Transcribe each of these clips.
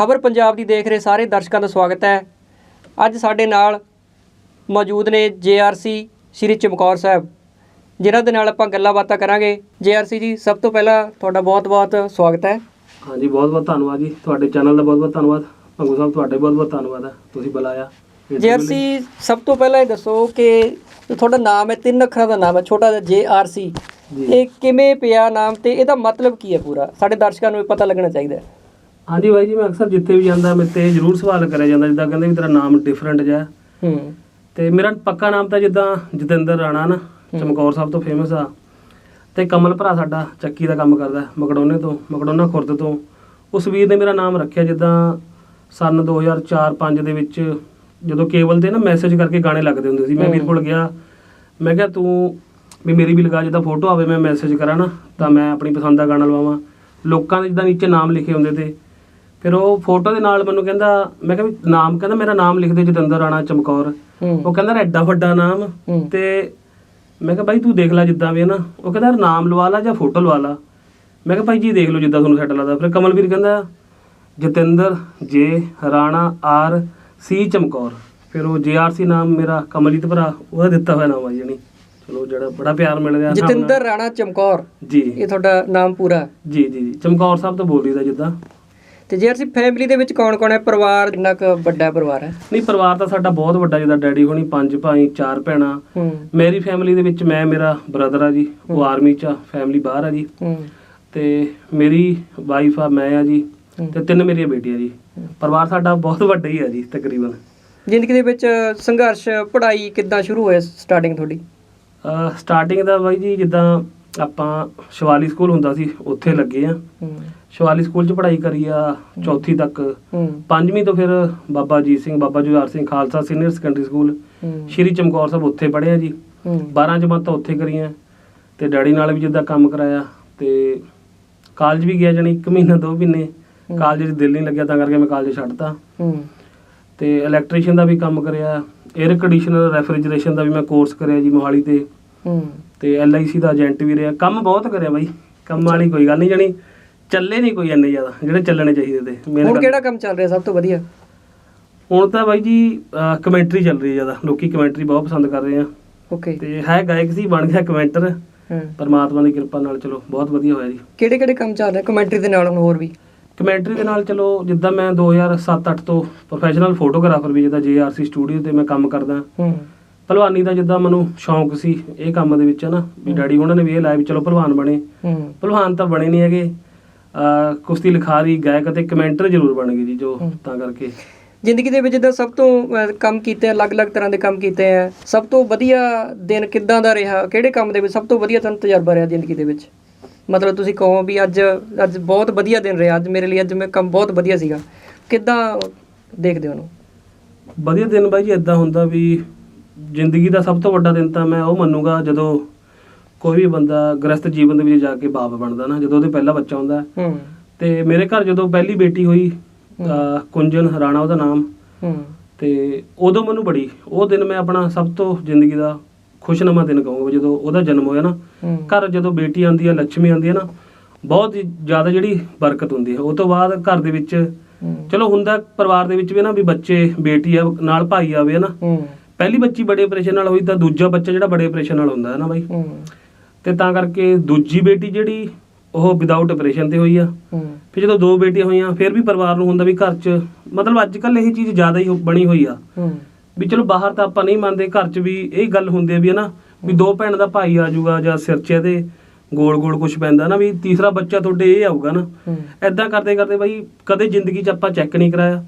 ਖਬਰ ਪੰਜਾਬ ਦੀ ਦੇਖ ਰਹੇ ਸਾਰੇ ਦਰਸ਼ਕਾਂ ਦਾ ਸਵਾਗਤ ਹੈ। ਅੱਜ ਸਾਡੇ ਨਾਲ ਮੌਜੂਦ ਨੇ ਜੇਆਰਸੀ ਸ਼੍ਰੀ ਚਮਕੌਰ ਸਾਹਿਬ ਜਿਨ੍ਹਾਂ ਦੇ ਨਾਲ ਆਪਾਂ ਗੱਲਾਂ ਬਾਤਾਂ ਕਰਾਂਗੇ। ਜੇਆਰਸੀ ਜੀ ਸਭ ਤੋਂ ਪਹਿਲਾਂ ਤੁਹਾਡਾ ਬਹੁਤ-ਬਹੁਤ ਸਵਾਗਤ ਹੈ। ਹਾਂਜੀ ਬਹੁਤ ਬਹੁਤ ਧੰਨਵਾਦ ਜੀ। ਤੁਹਾਡੇ ਚੈਨਲ ਦਾ ਬਹੁਤ ਬਹੁਤ ਧੰਨਵਾਦ। ਭੰਗੂ ਸਾਹਿਬ ਤੁਹਾਡੇ ਬਹੁਤ ਬਹੁਤ ਧੰਨਵਾਦ ਹੈ। ਤੁਸੀਂ ਬੁਲਾਇਆ। interview ਲਈ। ਜੇਆਰਸੀ ਸਭ ਤੋਂ ਪਹਿਲਾਂ ਇਹ ਦੱਸੋ ਕਿ ਤੁਹਾਡਾ ਨਾਮ ਹੈ ਤਿੰਨ ਅੱਖਰਾਂ ਦਾ ਨਾਮ ਹੈ ਛੋਟਾ ਜਿਹਾ ਜੇਆਰਸੀ ਜੀ। ਇਹ ਕਿਵੇਂ ਪਿਆ ਨਾਮ ਤੇ? ਇਹਦਾ ਮਤਲਬ ਕੀ ਹੈ ਪੂਰਾ? ਸਾਡੇ ਦਰਸ਼ਕਾਂ ਨੂੰ ਇਹ ਪਤਾ ਲੱਗਣਾ ਚਾਹੀਦਾ ਹੈ। ਹਾਂਜੀ ਬਾਈ ਜੀ ਮੈਂ ਅਕਸਰ ਜਿੱਥੇ ਵੀ ਜਾਂਦਾ ਮੇਰੇ ਤੇ ਜ਼ਰੂਰ ਸਵਾਲ ਕਰਿਆ ਜਾਂਦਾ ਜਿੱਦਾਂ ਕਹਿੰਦੇ ਵੀ ਤੇਰਾ ਨਾਮ ਡਿਫਰੈਂਟ ਜਿਹਾ। ਹੈ। ਤੇ ਮੇਰਾ ਪੱਕਾ ਨਾਮ ਤਾਂ ਜਿੱਦਾਂ ਜਤਿੰਦਰ ਰਾਣਾ ਨਾ ਚਮਕੌਰ ਸਾਹਿਬ ਤੋਂ ਫੇਮਸ ਆ। ਤੇ ਕਮਲ ਭਰਾ ਸਾਡਾ ਚੱਕੀ ਦਾ ਕੰਮ ਕਰਦਾ ਮਕਡੋਨੇ ਤੋਂ ਮਕਡੋਨਾ ਖੁਰਦ ਤੋਂ। ਉਸ ਵੀਰ ਨੇ ਮੇਰਾ ਨਾਮ ਰੱਖਿਆ ਜਿੱਦਾਂ ਸਨ 2004-5 ਦੇ ਵਿੱਚ ਜਦੋਂ ਕੇਬਲ ਤੇ ਨਾ ਮੈਸੇਜ ਕਰਕੇ ਗਾਣੇ ਲੱਗਦੇ ਹੁੰਦੇ ਸੀ। ਮੈਂ ਵੀਰ ਕੋਲ ਗਿਆ ਮੈਂ ਕਿਹਾ ਤੂੰ ਵੀ ਮੇਰੀ ਵੀ ਲਗਾ ਜਿੱਦਾਂ ਫੋਟੋ ਆਵੇ ਮੈਂ ਮੈਸੇਜ ਕਰਾਂ ਨਾ ਤਾਂ ਮੈਂ ਆਪਣੀ ਪਸੰਦ ਦਾ ਗਾਣਾ ਲਵਾਵਾਂ। ਲੋਕਾਂ ਦੇ ਜਿੱਦਾਂ ਨੀਚੇ ਨਾਮ ਲਿਖੇ ਹੁੰਦੇ ਤੇ ਫਿਰ ਉਹ ਫੋਟੋ ਦੇ ਨਾਲ ਮੈਨੂੰ ਕਹਿੰਦਾ ਮੈਂ ਕਿਹਾ ਵੀ ਨਾਮ ਕਹਿੰਦਾ ਮੇਰਾ ਨਾਮ ਲਿਖ ਦੇ ਜਤਿੰਦਰ ਰਾਣਾ ਚਮਕੌਰ। ਉਹ ਕਹਿੰਦਾ ਐਡਾ ਵੱਡਾ ਨਾਮ। ਤੇ ਮੈਂ ਕਿਹਾ ਬਾਈ ਤੂੰ ਦੇਖ ਲੈ ਜਿੱਦਾਂ ਵੀ ਹੈ ਨਾ। ਉਹ ਕਹਿੰਦਾ ਨਾਮ ਲਵਾ ਲਾ ਜਾਂ ਫੋਟੋ ਲਵਾ ਲਾ। ਮੈਂ ਕਿਹਾ ਭਾਈ ਜੀ ਦੇਖ ਲਓ ਜਿੱਦਾਂ ਤੁਹਾਨੂੰ ਸੈੱਟ ਲੱਗਦਾ। ਫਿਰ ਕਮਲਵੀਰ ਕਹਿੰਦਾ ਜਤਿੰਦਰ ਜੇ ਰਾਣਾ ਆਰ ਸੀ ਚਮਕੌਰ। ਫਿਰ ਉਹ ਜੇ ਆਰ ਸੀ ਨਾਮ ਮੇਰਾ ਕਮਲੀਤ ਭਰਾ ਉਹਦਾ ਦਿੱਤਾ ਹੋਇਆ ਨਾਮ ਆ ਜਣੀ। ਚਲੋ ਜਿਹੜਾ ਬੜਾ ਪਿਆਰ ਮਿਲ ਨਾਲ। ਜਤਿੰਦਰ ਰਾਣਾ ਚਮਕੌਰ। ਜੀ। ਇਹ ਤੁਹਾਡਾ ਨਾਮ ਪੂਰਾ। ਜੀ ਜੀ ਜੀ। ਚਮਕੌਰ ਸਾਹਿਬ ਤੋਂ ਬੋਲ ਰਹੀਦਾ ਜਿੱਦਾਂ। ਤੇ ਜੇ ਅਸੀਂ ਫੈਮਿਲੀ ਦੇ ਵਿੱਚ ਕੌਣ ਕੌਣ ਹੈ? ਪਰਿਵਾਰ ਕਿੰਨਾ ਕੁ ਵੱਡਾ ਪਰਿਵਾਰ ਹੈ? ਨਹੀਂ ਪਰਿਵਾਰ ਤਾਂ ਸਾਡਾ ਬਹੁਤ ਵੱਡਾ ਜਿੱਦਾਂ ਡੈਡੀ ਹੋਣੀ ਪੰਜ ਭਾਈ ਚਾਰ ਭੈਣਾਂ। ਮੇਰੀ ਫੈਮਿਲੀ ਦੇ ਵਿੱਚ ਮੈਂ ਮੇਰਾ ਬ੍ਰਦਰ ਆ ਜੀ ਉਹ ਆਰਮੀ ਚ ਆ ਫੈਮਿਲੀ ਬਾਹਰ ਆ ਜੀ। ਤੇ ਮੇਰੀ ਵਾਈਫ ਆ ਮੈਂ ਆ ਜੀ। ਤੇ ਤਿੰਨ ਮੇਰੀਆਂ ਬੇਟੀਆਂ ਜੀ। ਪਰਿਵਾਰ ਸਾਡਾ ਬਹੁਤ ਵੱਡਾ ਹੀ ਆ ਜੀ ਤਕਰੀਬਨ। ਜ਼ਿੰਦਗੀ ਦੇ ਵਿੱਚ ਸੰਘਰਸ਼ ਪੜ੍ਹਾਈ ਕਿੱਦਾਂ ਸ਼ੁਰੂ ਹੋਇਆ ਸਟਾਰਟਿੰਗ ਤੁਹਾਡੀ? ਸਟਾਰਟਿੰਗ ਦਾ ਬਾਈ ਜੀ ਜਿੱਦਾਂ ਆਪਾਂ ਸ਼ਿਵਾਲੀ ਸਕੂਲ ਹੁੰਦਾ ਸੀ ਉੱਥੇ ਲੱਗੇ ਆ। ਸ਼ਿਵਾਲੀ ਸਕੂਲ ਚ ਪੜ੍ਹਾਈ ਕਰੀ ਆ ਚੌਥੀ ਤੱਕ। ਪੰਜਵੀਂ ਤੋਂ ਫਿਰ Baba Jit Singh Baba Jujhar Singh Khalsa senior secondary school. Shri Chamkaur Sahib ਉੱਥੇ ਪੜ੍ਹੇ ਆ ਜੀ। ਹੂੰ। 12 ਜਮਾਤਾਂ ਉੱਥੇ ਕਰੀਆਂ। ਤੇ ਡੈਡੀ ਨਾਲ ਵੀ ਜਿੱਦਾਂ ਕੰਮ ਕਰਾਇਆ। ਤੇ ਕਾਲਜ ਵੀ ਗਿਆ ਜਾਣੀ ਇੱਕ ਮਹੀਨਾ ਦੋ ਮਹੀਨੇ। ਹੂੰ। ਕਾਲਜ 'ਚ ਦਿਲ ਨਹੀਂ ਲੱਗਿਆ ਤਾਂ ਕਰਕੇ ਮੈਂ ਕਾਲਜ ਛੱਡਤਾ। ਤੇ ਇਲੈਕਟ੍ਰੀਸ਼ੀਅਨ ਦਾ ਵੀ ਕੰਮ ਕਰਿਆ। 에ਅਰ ਕੰਡੀਸ਼ਨਰ ਰੈਫਰੀਜਰੇਸ਼ਨ ਦਾ ਵੀ ਮੈਂ ਕੋਰਸ ਕਰਿਆ ਜੀ ਮੋਹਾਲੀ ਤੇ। ਤੇ ਐਲਆਈਸੀ ਦਾ ਏਜੰਟ ਵੀ ਰਿਹਾ। ਕੰਮ ਬਹੁਤ ਕਰਿਆ ਬਾਈ। ਕੰਮ ਵਾਲੀ ਕੋਈ ਗੱਲ ਨਹੀਂ ਜਾਣੀ। ਚੱਲੇ ਨਹੀਂ ਕੋਈ ਇੰਨੇ ਜ਼ਿਆਦਾ ਜਿਹੜੇ ਚੱਲਣੇ ਚਾਹੀਦੇ ਤੇ ਮੇਰੇ ਹੁਣ ਨਾਲ- ਕਿਹੜਾ ਕੰਮ ਚੱਲ ਰਿਹਾ ਸਭ ਤੋਂ ਵਧੀਆ? ਹੁਣ ਤਾਂ ਬਾਈ ਜੀ ਕਮੈਂਟਰੀ ਚੱਲ ਰਹੀ ਹੈ ਜ਼ਿਆਦਾ ਲੋਕੀ ਕਮੈਂਟਰੀ ਬਹੁਤ ਪਸੰਦ ਕਰ ਰਹੇ ਆ। ਓਕੇ ਤੇ ਹੈ ਗਾਇਕ ਸੀ ਬਣ ਗਿਆ ਕਮੈਂਟਰ ਪਰਮਾਤਮਾ ਦੀ ਕਿਰਪਾ ਨਾਲ ਚਲੋ ਬਹੁਤ ਵਧੀਆ ਹੋਇਆ ਜੀ। ਕਿਹੜੇ ਕਿਹੜੇ ਕੰਮ ਚੱਲ ਰਹੇ ਕਮੈਂਟਰੀ ਦੇ ਨਾਲ ਹੁਣ ਹੋਰ ਵੀ? ਕਮੈਂਟਰੀ ਦੇ ਨਾਲ ਚਲੋ ਜਿੱਦਾਂ ਮੈਂ 2007-8 ਤੋਂ ਪ੍ਰੋਫੈਸ਼ਨਲ ਫੋਟੋਗ੍ਰਾਫਰ ਵੀ ਜਿੱਦਾਂ ਜੇਆਰਸੀ ਸਟੂਡੀਓ ਤੇ ਮੈਂ ਕੰਮ ਕਰਦਾ। ਹੂੰ। ਭਲਵਾਨੀ ਦਾ ਜਿੱਦਾਂ ਮੈਨੂੰ ਸ਼ੌਂਕ ਸੀ ਇਹ ਕੰਮ ਦੇ ਵਿੱਚ ਨਾ ਵੀ ਡੈਡੀ ਉਹਨਾਂ ਨੇ ਵੀ ਇਹ ਲਾਇਆ ਵੀ ਚਲੋ ਭਲਵਾਨ ਬਣੇ। ਹੂੰ। ਭਲਵਾਨ ਤਾਂ ਬਣੇ ਨਹੀਂ ਹੈਗੇ। ਕੁਸ਼ਤੀ ਲਿਖਾਰੀ ਗਾਇਕ ਅਤੇ ਕਮੈਂਟਰ ਜ਼ਰੂਰ ਬਣ ਗਏ ਜੀ ਜੋ। ਤਾਂ ਕਰਕੇ। ਜ਼ਿੰਦਗੀ ਦੇ ਵਿੱਚ ਜਿੱਦਾਂ ਸਭ ਤੋਂ ਕੰਮ ਕੀਤੇ ਅਲੱਗ-ਅਲੱਗ ਤਰ੍ਹਾਂ ਦੇ ਕੰਮ ਕੀਤੇ ਆ। ਸਭ ਤੋਂ ਵਧੀਆ ਦਿਨ ਕਿੱਦਾਂ ਦਾ ਰਿਹਾ? ਕਿਹੜੇ ਕੰਮ ਦੇ ਵਿੱਚ ਸਭ ਤੋਂ ਵਧੀਆ ਤੁਹਾਨੂੰ ਤਜਰਬਾ ਰਿਹਾ ਜ਼ਿੰਦਗੀ ਦੇ ਵਿੱਚ? ਮਤਲਬ ਤੁਸੀਂ ਕਹੋ ਵੀ ਅੱਜ ਅੱਜ ਬਹੁਤ ਵਧੀਆ ਦਿਨ ਰਿਹਾ। ਅੱਜ ਮੇਰੇ ਲਈ ਅੱਜ ਮੈਂ ਕੰਮ ਬਹੁਤ ਵਧੀਆ ਸੀਗਾ। ਕਿੱਦਾਂ ਦੇਖਦੇ ਹੋ ਉਹਨੂੰ? ਵਧੀਆ ਦਿਨ ਬਾਈ ਜੀ ਇਦਾਂ ਹੁੰਦਾ ਵੀ ਜ਼ਿੰਦਗੀ ਦਾ ਸਭ ਤੋਂ ਵੱਡਾ ਦਿਨ ਤਾਂ ਮੈਂ ਉਹ ਮੰਨੂਗਾ ਜਦੋਂ ਕੋਈ ਵੀ ਬੰਦਾ ਗ੍ਰਸਤ ਜੀਵਨ ਦੇ ਵਿੱਚ ਜਾ ਕੇ ਬਾਪ ਬਣਦਾ ਨਾ ਜਦੋਂ ਉਹਦੇ ਪਹਿਲਾ ਬੱਚਾ ਹੁੰਦਾ ਹੂੰ। ਤੇ ਮੇਰੇ ਘਰ ਜਦੋਂ ਪਹਿਲੀ ਬੇਟੀ ਹੋਈ ਕੁੰਜਨ ਰਾਣਾ ਉਹਦਾ ਨਾਮ। ਹੂੰ। ਤੇ ਉਦੋਂ ਮੈਨੂੰ ਬੜੀ ਉਹ ਦਿਨ ਮੈਂ ਆਪਣਾ ਸਭ ਤੋਂ ਜ਼ਿੰਦਗੀ ਦਾ ਖੁਸ਼ਨਮਾ ਦਿਨ ਕਹੂੰਗਾ ਜਦੋਂ ਉਹਦਾ ਜਨਮ ਹੋਇਆ ਨਾ। ਘਰ ਜਦੋਂ ਬੇਟੀ ਆਉਂਦੀ ਹੈ ਲక్ష్ਮੀ ਆਉਂਦੀ ਹੈ ਨਾ ਬਹੁਤ ਹੀ ਜ਼ਿਆਦਾ ਜਿਹੜੀ ਬਰਕਤ ਹੁੰਦੀ ਹੈ। ਉਹ ਤੋਂ ਬਾਅਦ ਘਰ ਦੇ ਵਿੱਚ ਚਲੋ ਹੁੰਦਾ ਪਰਿਵਾਰ ਦੇ ਵਿੱਚ ਵੀ ਨਾ ਵੀ ਬੱਚੇ ਬੇਟੀ ਆ ਨਾਲ ਭਾਈ ਆਵੇ ਨਾ। ਪਹਿਲੀ ਬੱਚੀ ਬੜੇ ਆਪਰੇਸ਼ਨ ਨਾਲ ਹੋਈ ਤਾਂ ਦੂਜਾ ਬੱਚਾ ਜਿਹੜਾ ਬੜੇ ਆਪਰੇਸ਼ਨ ਨਾਲ ਹੁੰਦਾ ਹੈ ਨਾ ਬਾਈ। ਤੇ ਤਾਂ ਕਰਕੇ ਦੂਜੀ ਬੇਟੀ ਜਿਹੜੀ ਉਹ ਵਿਦਆਊਟ ਆਪਰੇਸ਼ਨ ਤੇ ਹੋਈ ਆ। ਫਿਰ ਜਦੋਂ ਦੋ ਬੇਟੀਆਂ ਹੋਈਆਂ ਫਿਰ ਵੀ ਪਰਿਵਾਰ ਨੂੰ ਹੁੰਦਾ ਵੀ ਘਰ 'ਚ ਮਤਲਬ ਅੱਜ ਕੱਲ ਇਹ ਚੀਜ਼ ਜ਼ਿਆਦਾ ਹੀ ਬਣੀ ਹੋਈ ਆ। ਵੀ ਚਲੋ ਬਾਹਰ ਤਾਂ ਆਪਾਂ ਨਹੀਂ ਮੰਨਦੇ ਘਰ 'ਚ ਵੀ ਇਹ ਗੱਲ ਹੁੰਦੀ ਆ ਵੀ ਹਨਾ ਵੀ ਦੋ ਭੈਣ ਦਾ ਭਾਈ ਆ ਜਾਊਗਾ ਜਾਂ ਸਿਰ 'ਚ ਇਹਦੇ ਗੋਲ ਗੋਲ ਕੁਝ ਪੈਂਦਾ ਨਾ ਵੀ ਤੀਸਰਾ ਬੱਚਾ ਤੁਹਾਡੇ ਇਹ ਆਊਗਾ ਨਾ। ਐਦਾਂ ਕਰਦੇ ਕਰਦੇ ਬਾਈ ਕਦੇ ਜ਼ਿੰਦਗੀ 'ਚ ਆਪਾਂ ਚੈੱਕ ਨਹੀਂ ਕਰਾਇਆ।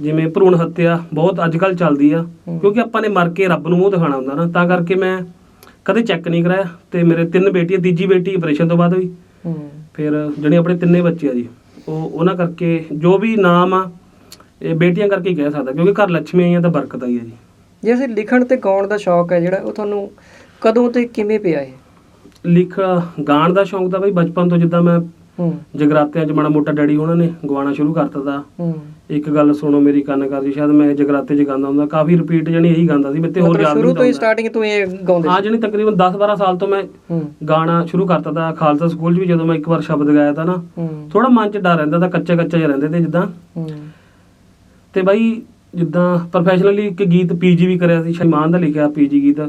ਜਿਵੇਂ ਭਰੂਣ ਹੱਤਿਆ ਬਹੁਤ ਅੱਜ ਕੱਲ ਚੱਲਦੀ ਆ। ਕਿਉਂਕਿ ਆਪਾਂ ਨੇ ਮਰ ਕੇ ਰੱਬ ਨੂੰ ਮੂੰਹ ਦਿਖਾਣਾ ਹੁੰਦਾ ਨਾ। ਤਾਂ ਕਰਕੇ ਮੈਂ ਕਦੇ ਚੈੱਕ ਨਹੀਂ ਕਰਾਇਆ ਤੇ ਮੇਰੇ ਤਿੰਨ ਬੇਟੀਆਂ ਤੀਜੀ ਬੇਟੀ ਆਪਰੇਸ਼ਨ ਤੋਂ ਬਾਅਦ ਹੋਈ। ਫਿਰ ਜਿਹੜੇ ਆਪਣੇ ਤਿੰਨੇ ਬੱਚੇ ਆ ਜੀ ਉਹ ਉਹਨਾਂ ਕਰਕੇ ਜੋ ਵੀ ਨਾਮ ਆ ਇਹ ਬੇਟੀਆਂ ਕਰਕੇ ਹੀ ਕਹਿ ਸਕਦਾ ਕਿਉਂਕਿ ਘਰ ਲక్ష్ਮੀ ਆਈਆਂ ਤਾਂ ਬਰਕਤ ਆਈ ਹੈ ਜੀ। ਜੇ ਅਸੀਂ ਲਿਖਣ ਤੇ ਗਾਉਣ ਦਾ ਸ਼ੌਕ ਹੈ ਜਿਹੜਾ ਉਹ ਤੁਹਾਨੂੰ ਕਦੋਂ ਤੇ ਕਿਵੇਂ ਪਿਆ ਇਹ? ਲਿਖ ਗਾਣ ਦਾ ਸ਼ੌਂਕ ਤਾਂ ਬਈ ਬਚਪਨ ਤੋਂ ਜਿੱਦਾਂ ਮੈਂ ਜਗਰਾਤਿਆਂ 'ਚ ਮਾੜਾ ਮੋਟਾ ਡੈਡੀ ਉਹਨਾਂ ਨੇ ਗਵਾਉਣਾ ਸ਼ੁਰੂ ਕਰਤਾ ਤਾ। ਇੱਕ ਗੱਲ ਸੁਣੋ ਮੇਰੀ ਕੰਨ ਕਰਦੀ ਸ਼ਾਇਦ ਮੈਂ ਜਗਰਾਤੇ 'ਚ ਗਾਉਂਦਾ ਹੁੰਦਾ ਕਾਫੀ ਰਿਪੀਟ ਜਣੀ ਇਹੀ ਗਾਉਂਦਾ ਸੀ ਤੇ ਹੋਰ ਯਾਦ ਸ਼ੁਰੂ ਨਹੀਂ ਤੋਂ ਹੀ ਹੁੰਦਾ ਸਟਾਰਟਿੰਗ ਤੋਂ ਇਹ ਗਾਉਂਦੇ ਹਾਂ ਜਣੀ ਤਕਰੀਬਨ 10-12 ਸਾਲ ਤੋਂ ਮੈਂ ਗਾਣਾ ਸ਼ੁਰੂ ਕਰਤਾ ਤਾ ਖਾਲਸਾ ਸਕੂਲ 'ਚ ਵੀ ਜਦੋਂ ਮੈਂ ਇੱਕ ਵਾਰ ਸ਼ਬਦ ਗਾਇਆ ਤਾ ਨਾ ਥੋੜਾ ਮਨ 'ਚ ਡਰ ਰਹਿੰਦਾ ਤਾਂ ਕੱਚਾ ਕੱਚਾ ਜਿਹਾ ਰਹਿੰਦੇ ਤੇ ਜਿੱਦਾਂ। ਤੇ ਬਾਈ ਜਿੱਦਾਂ ਪ੍ਰੋਫੈਸ਼ਨਲੀ ਇੱਕ ਗੀਤ ਪੀਜੀ ਵੀ ਕਰਿਆ ਸੀ ਸ਼ਮਾਨ ਦਾ ਲਿਖਿਆ ਪੀਜੀ ਗੀਤ।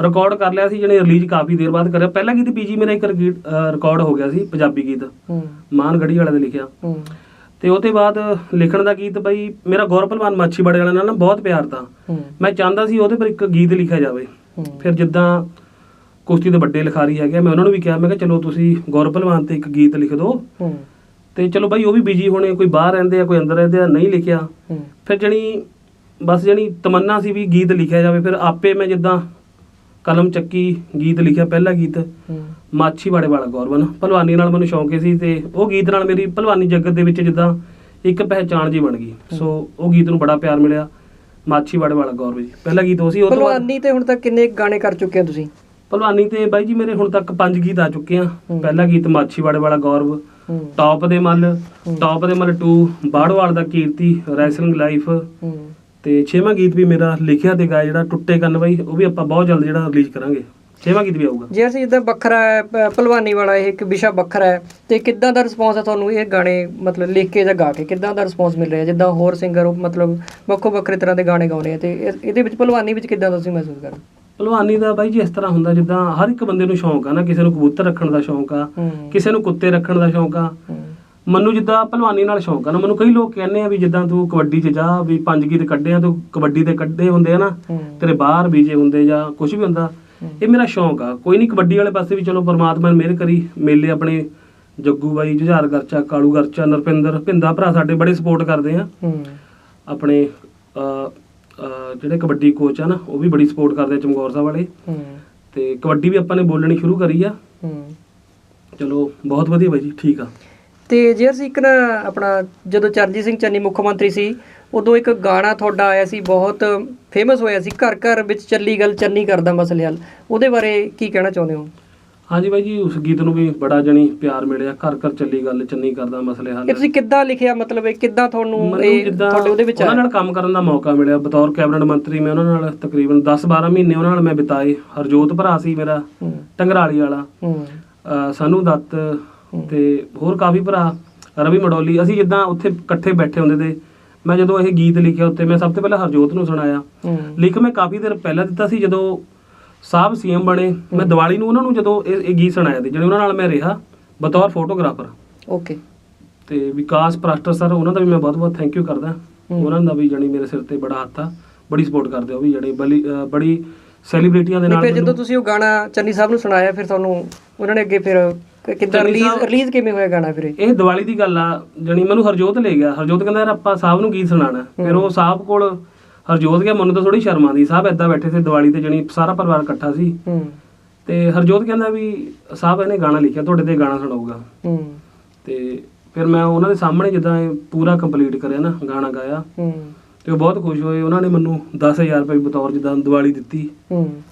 ਰਿਕਾਰਡ ਕਰ ਲਿਆ ਸੀ ਜਿਹਨੇ ਰਿਲੀਜ਼ ਕਾਫੀ ਦੇਰ ਬਾਅਦ ਕਰਿਆ। ਪਹਿਲਾ ਗੀਤ ਪੀਜੀ ਮੇਰਾ ਇੱਕ ਰਿਕਾਰਡ ਹੋ ਗਿਆ ਸੀ ਪੰਜਾਬੀ ਗੀਤ। ਮਾਨ ਗੜੀ ਵਾਲੇ ਦੇ ਲਿਖਿਆ। ਤੇ ਉਹ ਤੋਂ ਬਾਅਦ ਲਿਖਣ ਦਾ ਗੀਤ ਬਾਈ ਮੇਰਾ ਗੌਰਵ ਭਲਵਾਨ ਮਾਛੀਵਾੜੇ ਵਾਲਿਆਂ ਨਾਲ ਨਾ ਬਹੁਤ ਪਿਆਰ ਤਾਂ। ਹੂੰ। ਮੈਂ ਚਾਹੁੰਦਾ ਸੀ ਉਹਦੇ ਪਰ ਇੱਕ ਗੀਤ ਲਿਖਿਆ ਜਾਵੇ। ਫਿਰ ਜਿੱਦਾਂ ਕੁਸ਼ਤੀ ਦੇ ਵੱਡੇ ਲਿਖਾਰੀ ਹੈਗੇ ਮੈਂ ਉਹਨਾਂ ਨੂੰ ਵੀ ਕਿਹਾ ਮੈਂ ਕਿਹਾ ਚਲੋ ਤੁਸੀਂ ਗੌਰਵ ਭਲਵਾਨ ਤੇ ਇੱਕ ਗੀਤ ਲਿਖ ਦਿਓ। ਤੇ ਚਲੋ ਬਾਈ ਉਹ ਵੀ ਬਿਜ਼ੀ ਹੋਣੇ ਕੋਈ ਬਾਹਰ ਰਹਿੰਦੇ ਆ ਕੋਈ ਅੰਦਰ ਰਹਿੰਦੇ ਆ ਨਹੀਂ ਲਿਖਿਆ। ਫਿਰ ਜਣੀ ਬਸ ਜਣੀ ਤਮੰਨਾ ਸੀ ਵੀ ਗੀਤ ਲਿਖਿਆ ਜਾਵੇ। ਫਿਰ ਆਪੇ ਮੈਂ ਜਿੱਦਾਂ ਕਲਮ ਚੱਕੀ ਗੀਤ ਲਿਖਿਆ ਪਹਿਲਾ ਗੀਤ। ਹੂੰ। ਮਾਛੀਵਾੜੇ ਵਾਲਾ ਗੌਰਵਨ। ਭਲਵਾਨੀ ਨਾਲ ਮੈਨੂੰ ਸ਼ੌਂਕ ਸੀ ਤੇ ਉਹ ਗੀਤ ਨਾਲ ਮੇਰੀ ਭਲਵਾਨੀ ਜਗਤ ਦੇ ਵਿੱਚ ਜਿੱਦਾਂ ਇੱਕ ਪਹਿਚਾਣ ਜੀ ਬਣ ਗਈ। ਸੋ ਉਹ ਗੀਤ ਨੂੰ ਬੜਾ ਪਿਆਰ ਮਿਲਿਆ। ਮਾਛੀਵਾੜੇ ਵਾਲਾ ਗੌਰਵ ਜੀ। ਪਹਿਲਾ ਗੀਤ ਉਹ ਸੀ ਉਹ ਤੋਂ ਭਲਵਾਨੀ ਤੇ ਹੁਣ ਤੱਕ ਕਿੰਨੇ ਗਾਣੇ ਕਰ ਚੁੱਕੇ ਹੋ ਤੁਸੀਂ? ਭਲਵਾਨੀ ਤੇ ਬਾਈ ਜੀ ਮੇਰੇ ਹੁਣ ਤੱਕ ਪੰਜ ਗੀਤ ਆ ਚੁੱਕੇ ਆ। ਪਹਿਲਾ ਗੀਤ ਮਾਛੀਵਾੜੇ ਵਾਲਾ ਗੌਰਵ ਟੌਪ ਦੇ ਮੱਲ। ਟੌਪ ਦੇ ਮੱਲ 2 ਬਾੜਵਾਲ ਦਾ ਕੀਰਤੀ ਰੈਸਲਿੰਗ ਲਾਈਫ ਤੇ ਛੇਵਾਂ ਗੀਤ ਵੀ ਮੇਰਾ ਲਿਖਿਆ ਤੇ ਗਾਇਆ ਜਿਹੜਾ ਟੁੱਟੇ ਕੰਨ ਬਾਈ ਉਹ ਵੀ ਆਪਾਂ ਬਹੁਤ ਜਲਦ ਜਿਹੜਾ ਰਿਲੀਜ਼ ਕਰਾਂਗੇ। ਛੇਵਾਂ ਗੀਤ ਵੀ ਆਊਗਾ। ਜੇ ਅਸੀਂ ਜਿੱਦਾਂ ਵੱਖਰਾ ਹੈ ਭਲਵਾਨੀ ਵਾਲਾ ਇਹ ਇੱਕ ਵਿਸ਼ਾ ਵੱਖਰਾ ਹੈ ਤੇ ਕਿੱਦਾਂ ਦਾ ਰਿਸਪੌਂਸ ਹੈ ਤੁਹਾਨੂੰ ਇਹ ਗਾਣੇ ਮਤਲਬ ਲਿਖ ਕੇ ਜਾਂ ਗਾ ਕੇ ਕਿੱਦਾਂ ਦਾ ਰਿਸਪੌਂਸ ਮਿਲ ਰਿਹਾ? ਜਿੱਦਾਂ ਹੋਰ ਸਿੰਗਰ ਮਤਲਬ ਵੱਖੋ ਵੱਖਰੇ ਤਰ੍ਹਾਂ ਦੇ ਗਾਣੇ ਗਾਉਂਦੇ ਆ ਤੇ ਇਹ- ਇਹਦੇ ਵਿੱਚ ਭਲਵਾਨੀ ਵਿੱਚ ਕਿੱਦਾਂ ਦਾ ਤੁਸੀਂ ਮਹਿਸੂਸ ਕਰਦੇ ਭਲਵਾਨੀ ਦਾ ਬਾਈ ਜੀ ਇਸ ਤਰ੍ਹਾਂ ਹੁੰਦਾ ਜਿੱਦਾਂ ਹਰ ਇੱਕ ਬੰਦੇ ਨੂੰ ਸ਼ੌਂਕ ਆ ਨਾ ਕਿਸੇ ਨੂੰ ਕਬੂਤਰ ਰੱਖਣ ਦਾ ਸ਼ੌਂਕ ਆ ਕਿਸੇ ਨੂੰ ਕੁੱਤੇ ਰੱਖਣ ਦਾ ਸ਼ੌਂਕ ਆ। ਮੈਨੂੰ ਜਿੱਦਾਂ ਭਲਵਾਨੀ ਨਾਲ ਸ਼ੌਂਕ ਆ ਨਾ ਮੈਨੂੰ ਕਈ ਲੋਕ ਕਹਿੰਦੇ ਆ ਵੀ ਜਿੱਦਾਂ ਤੂੰ ਕਬੱਡੀ 'ਚ ਜਾ ਵੀ ਪੰਜ ਗੀਤ ਕੱਢੇ ਆ ਤੂੰ ਕਬੱਡੀ ਦੇ ਕੱਢੇ ਹੁੰਦੇ ਆ ਨਾ ਤੇਰੇ ਬਾਹਰ ਬੀਜੇ ਹੁੰਦੇ ਜਾਂ ਕੁਝ ਵੀ ਹੁੰਦਾ। ਇਹ ਮੇਰਾ ਸ਼ੌਂਕ ਆ। ਕੋਈ ਨਹੀਂ ਕਬੱਡੀ ਵਾਲੇ ਪਾਸੇ ਵੀ ਚਲੋ ਪਰਮਾਤਮਾ ਨੇ ਮਿਹਰ ਕਰੀ ਮੇਲੇ ਆਪਣੇ ਜੱਗੂ ਬਾਈ ਜੁਝਾਰ ਗਰਚਾ ਕਾਲੂ ਗਰਚਾ ਨਰਪਿੰਦਰ ਭਿੰਦਾ ਭਰਾ ਸਾਡੇ ਬੜੇ ਸਪੋਰਟ ਕਰਦੇ ਆ। ਆਪਣੇ ਜਿਹੜੇ ਕਬੱਡੀ ਕੋਚ ਆ ਨਾ ਉਹ ਵੀ ਬੜੀ ਸਪੋਰਟ ਕਰਦੇ ਆ ਚਮਕੌਰ ਸਾਹਿਬ ਵਾਲੇ। ਹੂੰ। ਤੇ ਕਬੱਡੀ ਵੀ ਆਪਾਂ ਨੇ ਬੋਲਣੀ ਸ਼ੁਰੂ ਕਰੀ ਆ। ਹੂੰ। ਚਲੋ ਬਹੁਤ ਵਧੀਆ ਬਾਈ ਜੀ ਠੀਕ ਆ। ਤੇ ਜੇ ਅਸੀਂ ਇੱਕ ਨਾ ਆਪਣਾ ਜਦੋਂ ਚਰਨਜੀਤ ਸਿੰਘ ਚੰਨੀ ਮੁੱਖ ਮੰਤਰੀ ਸੀ ਉਦੋਂ ਇੱਕ ਗਾਣਾ ਤੁਹਾਡਾ ਆਇਆ ਸੀ ਬਹੁਤ ਫੇਮਸ ਹੋਇਆ ਸੀ ਘਰ ਘਰ ਵਿੱਚ ਚੱਲੀ ਗੱਲ ਚੰਨੀ ਕਰਦਾ ਮਸਲੇ ਹੱਲ ਉਹਦੇ ਬਾਰੇ ਕੀ ਕਹਿਣਾ ਚਾਹੁੰਦੇ ਹੋ? ਹਾਂਜੀ ਬਾਈ ਜੀ ਉਸ ਗੀਤ ਨੂੰ ਵੀ ਬੜਾ ਜਣੀ ਪਿਆਰ ਮਿਲਿਆ। ਘਰ ਘਰ ਚੱਲੀ ਗੱਲ ਚੰਨੀ ਕਰਦਾ ਮਸਲੇ ਹੱਲ। ਇਹ ਤੁਸੀਂ ਕਿੱਦਾਂ ਲਿਖਿਆ? ਮਤਲਬ ਇਹ ਕਿੱਦਾਂ ਤੁਹਾਨੂੰ ਇਹ ਤੁਹਾਡੇ ਉਹਦੇ ਵਿੱਚ ਉਹਨਾਂ ਨਾਲ ਕੰਮ ਕਰਨ ਦਾ ਮੌਕਾ ਮਿਲਿਆ। ਬਤੌਰ ਕੈਬਨਿਟ ਮੰਤਰੀ ਮੈਂ ਉਹਨਾਂ ਨਾਲ ਤਕਰੀਬਨ 10-12 ਮਹੀਨੇ ਉਹਨਾਂ ਨਾਲ ਮੈਂ ਬਿਤਾਏ। ਹਰਜੋਤ ਭਰਾ ਸੀ ਮੇਰਾ ਟੰਗਰਾਲੀ ਵਾਲਾ। ਸਾਨੂੰ ਦੱਤ ਤੇ ਹੋਰ ਕਾਫੀ ਭਰਾ ਰਵੀ ਮਡੋਲੀ। ਅਸੀਂ ਜਿੱਦਾਂ ਉੱਥੇ ਇਕੱਠੇ ਬੈਠੇ ਹੁੰਦੇ ਤੇ ਮੈਂ ਜਦੋਂ ਇਹ ਗੀਤ ਲਿਖਿਆ ਉੱਤੇ ਮੈਂ ਸਭ ਤੋਂ ਪਹਿਲਾਂ ਹਰਜੋਤ ਨੂੰ ਸੁਣਾਇਆ। ਲਿਖ ਮੈਂ ਕਾਫੀ ਦੇਰ ਪਹਿਲਾਂ ਦਿੱਤਾ ਸੀ। ਜਦੋਂ ਸਾਹਿਬ ਸੀਐਮ ਬਣੇ। ਮੈਂ ਦੀਵਾਲੀ ਨੂੰ ਉਹਨਾਂ ਨੂੰ ਜਦੋਂ ਇਹ ਇਹ ਗੀਤ ਸੁਣਾਇਆ ਤੇ ਜਿਹੜੇ ਉਹਨਾਂ ਨਾਲ ਮੈਂ ਰਿਹਾ ਬਤੌਰ ਫੋਟੋਗ੍ਰਾਫਰ ਓਕੇ। ਤੇ ਵਿਕਾਸ ਪ੍ਰਾਸ਼ਟਰ ਸਰ ਉਹਨਾਂ ਦਾ ਵੀ ਮੈਂ ਬਹੁਤ ਬਹੁਤ ਥੈਂਕ ਯੂ ਕਰਦਾ। ਉਹਨਾਂ ਦਾ ਵੀ ਜਣੀ ਮੇਰੇ ਸਿਰ ਤੇ ਬੜਾ ਹੱਥ ਆ। ਬੜੀ ਸਪੋਰਟ ਕਰਦੇ ਉਹ ਵੀ ਜਿਹੜੇ ਬੜੀ ਸੈਲੀਬ੍ਰਿਟੀਆਂ ਦੇ ਨਾਲ ਫਿਰ ਜਦੋਂ ਤੁਸੀਂ ਉਹ ਗਾਣਾ ਚੰਨੀ ਸਾਹਿਬ ਨੂੰ ਸੁਣਾਇਆ ਫਿਰ ਤੁਹਾਨੂੰ ਉਹਨਾਂ ਨੇ ਅੱਗੇ ਫਿਰ ਕਿੱਦਾਂ ਰਿਲੀਜ਼ ਕਿਵੇਂ ਹੋਇਆ ਗਾਣਾ ਫਿਰ ਇਹ? ਇਹ ਦੀਵਾਲੀ ਦੀ ਗੱਲ ਆ। ਜਣੀ ਮੈਨੂੰ ਹਰਜੋਤ ਲੈ ਗਿਆ। ਹਰਜੋਤ ਕਹਿੰਦਾ ਯਾਰ ਆਪਾਂ ਸਾਹਿਬ ਨੂੰ ਗੀਤ ਸੁਣਾਣਾ ਫਿਰ ਉਹ ਸਾਹਿਬ ਕੋਲ ਹਰਜੋਤ ਗਿਆ ਮੈਨੂੰ ਤਾਂ ਥੋੜੀ ਸ਼ਰਮ ਆਉਂਦੀ ਸਾਹਿਬ ਏਦਾਂ ਬੈਠੇ ਸੀ ਦੀਵਾਲੀ ਤੇ ਜਣੀ ਸਾਰਾ ਪਰਿਵਾਰ ਇਕੱਠਾ ਸੀ। ਹੂੰ। ਤੇ ਹਰਜੋਤ ਕਹਿੰਦਾ ਵੀ ਸਾਹਿਬ ਇਹਨੇ ਗਾਣਾ ਲਿਖਿਆ ਤੁਹਾਡੇ ਤੇ ਗਾਣਾ ਸੁਣਾਊਗਾ। ਹੂੰ। ਤੇ ਫਿਰ ਮੈਂ ਉਹਨਾਂ ਦੇ ਸਾਹਮਣੇ ਜਿੱਦਾਂ ਇਹ ਪੂਰਾ ਕੰਪਲੀਟ ਕਰਿਆ ਨਾ ਗਾਣਾ ਗਾਇਆ। ਹੂੰ। ਤੇ ਉਹ ਬਹੁਤ ਖੁਸ਼ ਹੋਏ ਉਹਨਾਂ ਨੇ ਮੈਨੂੰ 10000 ਰੁਪਏ ਬਤੌਰ ਜਿੱਦਾਂ ਦੀਵਾਲੀ ਦਿੱਤੀ। ਹੂੰ।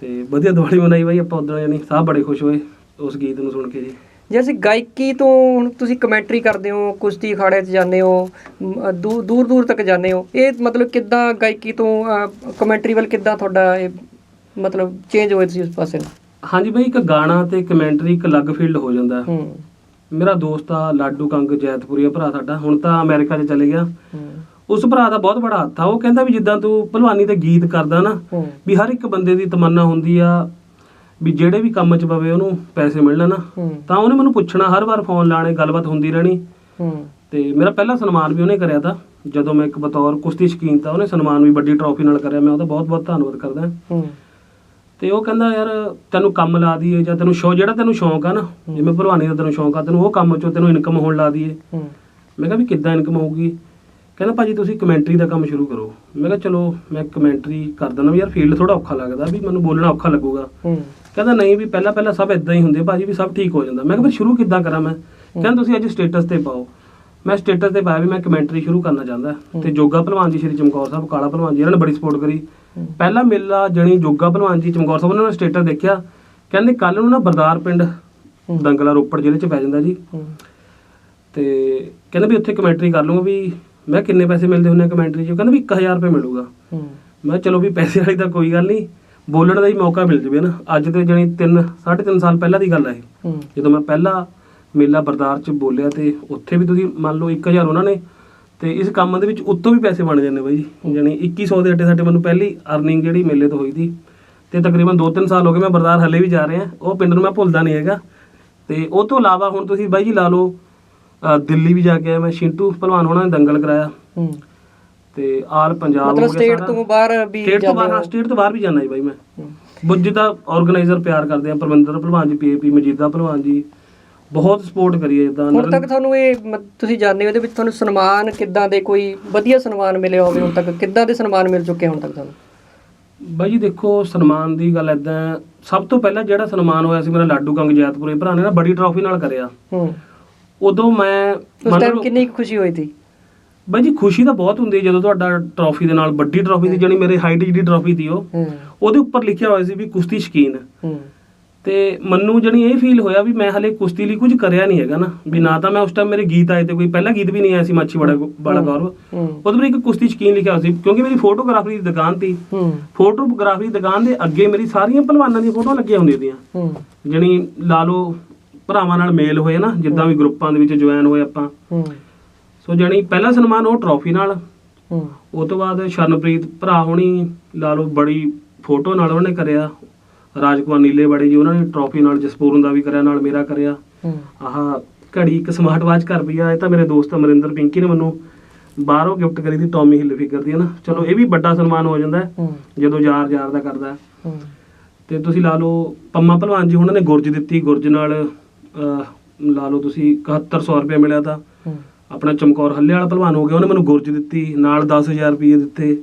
ਤੇ ਵਧੀਆ ਦੀਵਾਲੀ ਮਨਾਈ ਬਾਈ ਆਪਾਂ ਉਦੋਂ ਜਾਨੀ ਸਾਹਿਬ ਬੜੇ ਖੁਸ਼ ਹੋਏ ਉਸ ਗੀਤ ਨੂੰ ਸੁਣ ਕੇ ਜੀ। ਜੇ ਅਸੀਂ ਗਾਇਕੀ ਤੋਂ ਹੁਣ ਤੁਸੀਂ ਕਮੈਂਟਰੀ ਕਰਦੇ ਹੋ ਕੁਸ਼ਤੀ ਅਖਾੜੇ 'ਚ ਜਾਂਦੇ ਹੋ ਦੂਰ ਦੂਰ ਦੂਰ ਤੱਕ ਜਾਂਦੇ ਹੋ ਇਹ ਮਤਲਬ ਕਿੱਦਾਂ ਗਾਇਕੀ ਤੋਂ ਕਮੈਂਟਰੀ ਵੱਲ ਕਿੱਦਾਂ ਤੁਹਾਡਾ ਇਹ ਮਤਲਬ ਚੇਂਜ ਹੋਇਆ ਸੀ ਉਸ ਪਾਸੇ ਨੂੰ? ਹਾਂਜੀ ਬਾਈ ਇੱਕ ਗਾਣਾ ਤੇ ਕਮੈਂਟਰੀ ਇੱਕ ਅਲੱਗ ਫੀਲਡ ਹੋ ਜਾਂਦਾ। ਹੈ। ਮੇਰਾ ਦੋਸਤ ਆ ਲਾਡੂ ਕੰਗ ਜੈਤਪੁਰੀਆ ਭਰਾ ਸਾਡਾ ਹੁਣ ਤਾਂ ਅਮਰੀਕਾ 'ਚ ਚਲੇ ਗਿਆ। ਉਸ ਭਰਾ ਦਾ ਬਹੁਤ ਬੜਾ ਹੱਥ ਆ ਉਹ ਕਹਿੰਦਾ ਵੀ ਜਿੱਦਾਂ ਤੂੰ ਭਲਵਾਨੀ ਤੇ ਗੀਤ ਕਰਦਾ ਨਾ ਵੀ ਹਰ ਇੱਕ ਬੰਦੇ ਦੀ ਤਮੰਨਾ ਹੁੰਦੀ ਆ ਵੀ ਜਿਹੜੇ ਵੀ ਕੰਮ 'ਚ ਪਵੇ ਉਹਨੂੰ ਪੈਸੇ ਮਿਲਣ ਨਾ ਤਾਂ ਉਹਨੇ ਮੈਨੂੰ ਪੁੱਛਣਾ ਹਰ ਵਾਰ ਫੋਨ ਲਾਣੇ ਗੱਲਬਾਤ ਹੁੰਦੀ ਰਹਿਣੀ। ਤੇ ਮੇਰਾ ਪਹਿਲਾ ਸਨਮਾਨ ਵੀ ਉਹਨੇ ਕਰਿਆ ਤਾ ਜਦੋਂ ਮੈਂ ਇੱਕ ਬਤੌਰ ਕੁਸ਼ਤੀ ਸ਼ਕੀਨ ਤਾਂ ਉਹਨੇ ਸਨਮਾਨ ਵੀ ਵੱਡੀ ਟਰੋਫੀ ਨਾਲ ਕਰਿਆ ਮੈਂ ਉਹਦਾ ਬਹੁਤ ਬਹੁਤ ਧੰਨਵਾਦ ਕਰਦਾ। ਹੂੰ। ਤੇ ਉਹ ਕਹਿੰਦਾ ਯਾਰ ਤੈਨੂੰ ਕੰਮ ਲਾ ਦਈਏ ਜਾਂ ਤੈਨੂੰ ਸ਼ੌ ਜਿਹੜਾ ਤੈਨੂੰ ਸ਼ੌਂਕ ਆ ਨਾ ਜਿਵੇਂ ਭਲਵਾਨੀ ਦਾ ਤੈਨੂੰ ਸ਼ੌਂਕ ਆ ਤੈਨੂੰ ਉਹ ਕੰਮ ਚੋਂ ਤੈਨੂੰ ਇਨਕਮ ਹੋਣ ਲਾ ਦਈਏ। ਮੈਂ ਕਿਹਾ ਵੀ ਕਿੱਦਾਂ ਇਨਕਮ ਹੋਊਗੀ? ਕਹਿੰਦਾ ਭਾਜੀ ਤੁਸੀਂ ਕਮੈਂਟਰੀ ਦਾ ਕੰਮ ਸ਼ੁਰੂ ਕਰੋ। ਮੈਂ ਕਿਹਾ ਚਲੋ ਮੈਂ ਕਮੈਂਟਰੀ ਕਰ ਦਿੰਦਾ ਵੀ ਯਾਰ ਫੀਲਡ ਥੋੜਾ ਔਖਾ ਲੱਗਦਾ ਵੀ ਮੈਨੂੰ ਬੋਲਣਾ ਔਖਾ ਲੱਗੂਗਾ। ਕਹਿੰਦਾ ਨਹੀਂ ਵੀ ਪਹਿਲਾਂ ਪਹਿਲਾਂ ਸਭ ਇਦਾਂ ਹੀ ਹੁੰਦੇ ਭਾਜੀ ਵੀ ਸਭ ਠੀਕ ਹੋ ਜਾਂਦਾ। ਮੈਂ ਕਿਹਾ ਫਿਰ ਸ਼ੁਰੂ ਕਿੱਦਾਂ ਕਰਾਂ ਮੈਂ? ਕਹਿੰਦਾ ਤੁਸੀਂ ਅੱਜ ਸਟੇਟਸ ਤੇ ਪਾਓ। ਮੈਂ ਸਟੇਟਸ ਤੇ ਪਾਇਆ ਵੀ ਮੈਂ ਕਮੈਂਟਰੀ ਸ਼ੁਰੂ ਕਰਨਾ ਚਾਹੁੰਦਾ। ਤੇ ਜੋਗਾ ਭਲਵਾਨ ਜੀ ਸ਼੍ਰੀ ਚਮਕੌਰ ਸਾਹਿਬ ਕਾਲਾ ਭਲਵਾਨ ਜੀ ਇਹਨਾਂ ਨੇ ਬੜੀ ਸਪੋਰਟ ਕਰੀ। ਪਹਿਲਾ ਮੇਲਾ ਜਣੀ ਜੋਗਾ ਭਲਵਾਨ ਜੀ ਚਮਕੌਰ ਸਾਹਿਬ ਉਹਨਾਂ ਨੇ ਸਟੇਟਸ ਦੇਖਿਆ। ਕਹਿੰਦੇ ਕੱਲ ਨੂੰ ਨਾ ਬਰਦਾਰ ਪਿੰਡ ਦੰਗਲਾ ਰੋਪੜ ਜ਼ਿਲ੍ਹੇ ਚ ਪੈ ਜਾਂਦਾ ਜੀ। ਤੇ ਕਹਿੰਦਾ ਵੀ ਉੱਥੇ ਕਮੈਂਟਰੀ ਕਰ ਲੂੰਗਾ ਵੀ ਮੈਂ ਕਿੰਨੇ ਪੈਸੇ ਮਿਲਦੇ ਹੁੰਦੇ ਕਮੈਂਟਰੀ 'ਚ? ਕਹਿੰਦਾ ਵੀ 1000 ਰੁਪਏ ਮਿਲੂਗਾ। ਮੈਂ ਚਲੋ ਵੀ ਪੈਸੇ ਵਾਲੀ ਤਾਂ ਕੋਈ ਗੱਲ ਨਹੀਂ। ਬੋਲਣ ਦਾ ਹੀ ਮੌਕਾ ਮਿਲ ਜਵੇ ਨਾ। ਅੱਜ ਤੇ ਜਣੀ 3 3.5 ਸਾਲ ਪਹਿਲਾਂ ਦੀ ਗੱਲ ਹੈ ਇਹ। ਜਦੋਂ ਮੈਂ ਪਹਿਲਾ ਮੇਲਾ ਬਰਦਾਰ ਚ ਬੋਲਿਆ ਤੇ ਉੱਥੇ ਵੀ ਤੁਸੀਂ ਮੰਨ ਲਓ 1000 ਉਹਨਾਂ ਨੇ ਤੇ ਇਸ ਕੰਮ ਦੇ ਵਿੱਚ ਉੱਤੋਂ ਵੀ ਪੈਸੇ ਬਣ ਜਾਂਦੇ ਬਾਈ ਜੀ। ਜਾਣੀ 2100 ਦੇ ਅੱਡੇ ਸਾਡੇ ਮੈਨੂੰ ਪਹਿਲੀ ਅਰਨਿੰਗ ਜਿਹੜੀ ਮੇਲੇ ਤੋਂ ਹੋਈ ਸੀ। ਤੇ ਤਕਰੀਬਨ 2-3 ਸਾਲ ਹੋ ਗਏ ਮੈਂ ਬਰਦਾਰ ਹੱਲੇ ਵੀ ਜਾ ਰਿਹਾ। ਉਹ ਪਿੰਡ ਨੂੰ ਮੈਂ ਭੁੱਲਦਾ ਨਹੀਂ ਹੈਗਾ। ਤੇ ਉਹ ਤੋਂ ਇਲਾਵਾ ਹੁਣ ਤੁਸੀਂ ਬਾਈ ਜੀ ਲਾ ਲਓ ਦਿੱਲੀ ਵੀ ਜਾ ਕੇ ਆਇਆ ਮੈਂ। ਸ਼ਿੰਟੂ ਭਲਵਾਨ ਹੋਣਾ ਨੇ ਦੰਗਲ ਕਰਾਇਆ। ਹੂੰ। ਤੇ ਆਲ ਪੰਜਾਬ ਮਤਲਬ ਸਟੇਟ ਤੋਂ ਬਾਹਰ ਵੀ ਸਟੇਟ ਤੋਂ ਬਾਹਰ। ਸਟੇਟ ਤੋਂ ਬਾਹਰ ਵੀ ਜਾਣਾ ਜੀ ਬਾਈ ਮੈਂ। ਬਹੁਤ ਜਿੱਦਾਂ ਆਰਗੇਨਾਈਜ਼ਰ ਪਿਆਰ ਕਰਦੇ ਆ ਪਰਮਿੰਦਰ ਭਲਵਾਨ ਜੀ ਪੀਏਪੀ ਮਜੀਦਾ ਭਲਵਾਨ ਜੀ। ਬਹੁਤ ਸਪੋਰਟ ਕਰੀਏ ਜਿੱਦਾਂ ਹੁਣ ਤੱਕ ਤੁਹਾਨੂੰ ਇਹ ਤੁਸੀਂ ਜਾਣਦੇ ਹੋ ਇਹਦੇ ਵਿੱਚ ਤੁਹਾਨੂੰ ਸਨਮਾਨ ਕਿੱਦਾਂ ਦੇ ਕੋਈ ਵਧੀਆ ਸਨਮਾਨ ਮਿਲੇ ਹੋਵੇ ਹੁਣ ਤੱਕ? ਕਿੱਦਾਂ ਦੇ ਸਨਮਾਨ ਮਿਲ ਚੁੱਕੇ ਹੁਣ ਤੱਕ ਤੁਹਾਨੂੰ? ਬਾਈ ਜੀ ਦੇਖੋ ਸਨਮਾਨ ਦੀ ਗੱਲ ਐਦਾਂ ਸਭ ਤੋਂ ਪਹਿਲਾਂ ਜਿਹੜਾ ਸਨਮਾਨ ਹੋਇਆ ਸੀ ਮੇਰਾ ਲਾਡੂ ਕੰਗ ਜੈਤਪੁਰੇ ਭਰਾ ਨੇ ਨਾ ਬੜੀ ਟਰਾਫੀ ਨਾਲ ਕਰਿਆ। ਹੂੰ। ਉਦੋਂ ਮੈਂ ਉਸ ਟਾਈਮ ਕਿੰਨੀ ਖੁਸ਼ੀ ਹੋਈ ਸੀ? ਬਾਈ ਜੀ ਖੁਸ਼ੀ ਤਾਂ ਬਹੁਤ ਹੁੰਦੀ ਹੈ ਜਦੋਂ ਤੁਹਾਡਾ ਟਰਾਫੀ ਦੇ ਨਾਲ ਵੱਡੀ ਟਰਾਫੀ ਦੀ ਜਿਹੜੀ ਮੇਰੇ ਹਾਈਟ ਜਿਹੜੀ ਟਰਾਫੀ ਦੀ ਉਹ ਉਹਦੇ ਉੱਪਰ ਲਿਖਿਆ ਹੋਇਆ ਸੀ ਵੀ ਕੁਸ਼ਤੀ ਸ਼ਕੀਨ। ਹੂੰ। ਤੇ ਮੈਨੂੰ ਜਣੀ ਇਹ ਫੀਲ ਹੋਇਆ ਵੀ ਮੈਂ ਹਲੇ ਕੁਸ਼ਤੀ ਲਈ ਕੁਝ ਕਰਿਆ ਨਹੀਂ ਹੈਗਾ ਨਾ। ਵੀ ਨਾ ਤਾਂ ਮੈਂ ਉਸ ਟਾਈਮ ਮੇਰੇ ਗੀਤ ਆਏ ਤੇ ਕੋਈ ਪਹਿਲਾ ਗੀਤ ਵੀ ਨਹੀਂ ਆਇਆ ਸੀ ਮਾਛੀ ਬੜਾ ਬੜਾ ਗੌਰਵ ਉਹਦੇ ਪਰ ਇੱਕ ਕੁਸ਼ਤੀ ਸ਼ਕੀਨ ਲਿਖਿਆ ਹੋਇਆ ਸੀ ਕਿਉਂਕਿ ਮੇਰੀ ਫੋਟੋਗ੍ਰਾਫਰੀ ਦੀ ਦੁਕਾਨ ਸੀ। ਹੂੰ। ਫੋਟੋਗ੍ਰਾਫੀ ਦੀ ਦੁਕਾਨ ਦੇ ਅੱਗੇ ਮੇਰੀ ਸਾਰੀਆਂ ਪਹਿਲਵਾਨਾਂ ਦੀਆਂ ਫੋਟੋਆਂ ਲੱਗੀਆਂ ਹੁੰਦੀਆਂ ਹੂੰ। ਜਣੀ ਲਾ ਲਓ ਭਰਾਵਾਂ ਨਾਲ ਮੇਲ ਹੋਏ ਨਾ ਜਿੱਦਾਂ ਵੀ ਗਰੁੱਪਾਂ ਦੇ ਵਿੱਚ ਜੁਆਇਨ ਹੋਏ ਆਪਾਂ। ਸੋ ਜਣੀ ਪਹਿਲਾ ਸਨਮਾਨ ਉਹ ਟਰੋਫੀ ਨਾਲ। ਉਹ ਤੋਂ ਬਾਅਦ ਸ਼ਰਨਪ੍ਰੀਤ ਭਰਾ ਹੋਣੀ ਲਾ ਲਓ ਬੜੀ ਫੋਟੋ ਨਾਲ ਉਹਨੇ ਕਰਿਆ। ਰਾਜਕੁਮਾਰ ਨੀਲੇ ਬੜੇ ਜੀ ਉਹਨਾਂ ਨੇ ਟਰੋਫੀ ਨਾਲ ਜਸਪੂਰਨ ਦਾ ਵੀ ਕਰਿਆ ਨਾਲ ਮੇਰਾ ਕਰਿਆ। ਆਹ ਘੜੀ ਇੱਕ ਸਮਾਰਟ ਵਾਚ ਕਰ ਪਈ ਆ ਇਹ ਤਾਂ ਮੇਰੇ ਦੋਸਤ ਅਮਰਿੰਦਰ ਪਿੰਕੀ ਨੇ ਮੈਨੂੰ ਬਾਹਰੋਂ ਗਿਫਟ ਕਰੀ ਦੀ ਟੌਮੀ ਹਿਲ ਫਿਗਰ ਦੀ ਹੈ ਨਾ? ਚਲੋ ਇਹ ਵੀ ਵੱਡਾ ਸਨਮਾਨ ਹੋ ਜਾਂਦਾ ਜਦੋਂ ਯਾਰ ਯਾਰ ਦਾ ਕਰਦਾ ਤੇ ਤੁਸੀਂ ਲਾ ਲਓ ਪੰਮਾ ਭਲਵਾਨ ਜੀ ਉਹਨਾਂ ਨੇ ਗੁਰਜ ਦਿੱਤੀ ਗੁਰਜ ਨਾਲ ਲਾ ਲਓ ਤੁਸੀਂ 7100 ਰੁਪਏ ਮਿਲਿਆ ਤਾਂ। ਆਪਣਾ ਚਮਕੌਰ ਹੱਲੇ ਵਾਲਾ ਭਲਵਾਨ ਹੋ ਗਿਆ ਉਹਨੇ ਮੈਨੂੰ ਗੁਰਜ ਦਿੱਤੀ ਨਾਲ 10000 ਰੁਪਏ ਦਿੱਤੇ।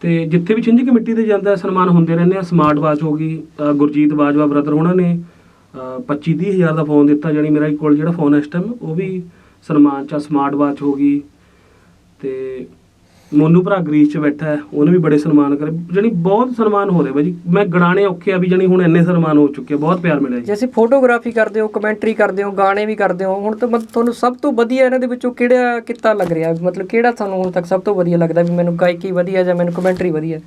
ਤੇ ਜਿੱਥੇ ਵੀ ਛਿੰਝ ਕਮੇਟੀ ਤੇ ਜਾਂਦਾ ਸਨਮਾਨ ਹੁੰਦੇ ਰਹਿੰਦੇ ਆ ਸਮਾਰਟ ਵਾਚ ਹੋ ਗਈ ਅਹ, ਗੁਰਜੀਤ ਬਾਜਵਾ ਬ੍ਰਦਰ ਉਹਨਾਂ ਨੇ 25 ਹਜ਼ਾਰ ਦਾ ਫੋਨ ਦਿੱਤਾ ਜਾਨੀ ਮੇਰਾ ਕੋਲ ਜਿਹੜਾ ਫੋਨ ਇਸ ਟਾਈਮ ਉਹ ਵੀ ਸਨਮਾਨ ਚ ਆ, ਸਮਾਰਟ ਵਾਚ ਹੋ ਗਈ। ਤੇ ਮੋਨੂ ਭਰਾ ਗ੍ਰੀਸ ਚ ਬੈਠਾ ਹੈ ਉਹਨੇ ਵੀ ਬੜੇ ਸਨਮਾਨ ਕਰੇ ਜਾਨੀ ਬਹੁਤ ਸਨਮਾਨ ਹੋ ਰਹੇ ਬਾਜੀ ਮੈਂ ਗਣਾਣੇ ਔਖੇ ਆ ਵੀ ਜਾਨੀ ਹੁਣ ਇੰਨੇ ਸਨਮਾਨ ਹੋ ਚੁੱਕੇ ਆ ਬਹੁਤ ਪਿਆਰ ਮਿਲਿਆ ਜੀ। ਜੇ ਅਸੀਂ ਫੋਟੋਗ੍ਰਾਫੀ ਕਰਦੇ ਹੋ ਕਮੈਂਟਰੀ ਕਰਦੇ ਹੋ ਗਾਣੇ ਵੀ ਕਰਦੇ ਹੋ ਹੁਣ ਤਾਂ ਮਤ- ਤੁਹਾਨੂੰ ਸਭ ਤੋਂ ਵਧੀਆ ਇਹਨਾਂ ਦੇ ਵਿੱਚੋਂ ਕਿਹੜਾ ਕਿੱਤਾ ਲੱਗ ਰਿਹਾ? ਮਤਲਬ ਕਿਹੜਾ ਤੁਹਾਨੂੰ ਹੁਣ ਤੱਕ ਸਭ ਤੋਂ ਵਧੀਆ ਲੱਗਦਾ ਵੀ ਮੈਨੂੰ ਗਾਇਕੀ ਵਧੀਆ ਜਾਂ ਮੈਨੂੰ ਕਮੈਂਟਰੀ ਵਧੀਆ?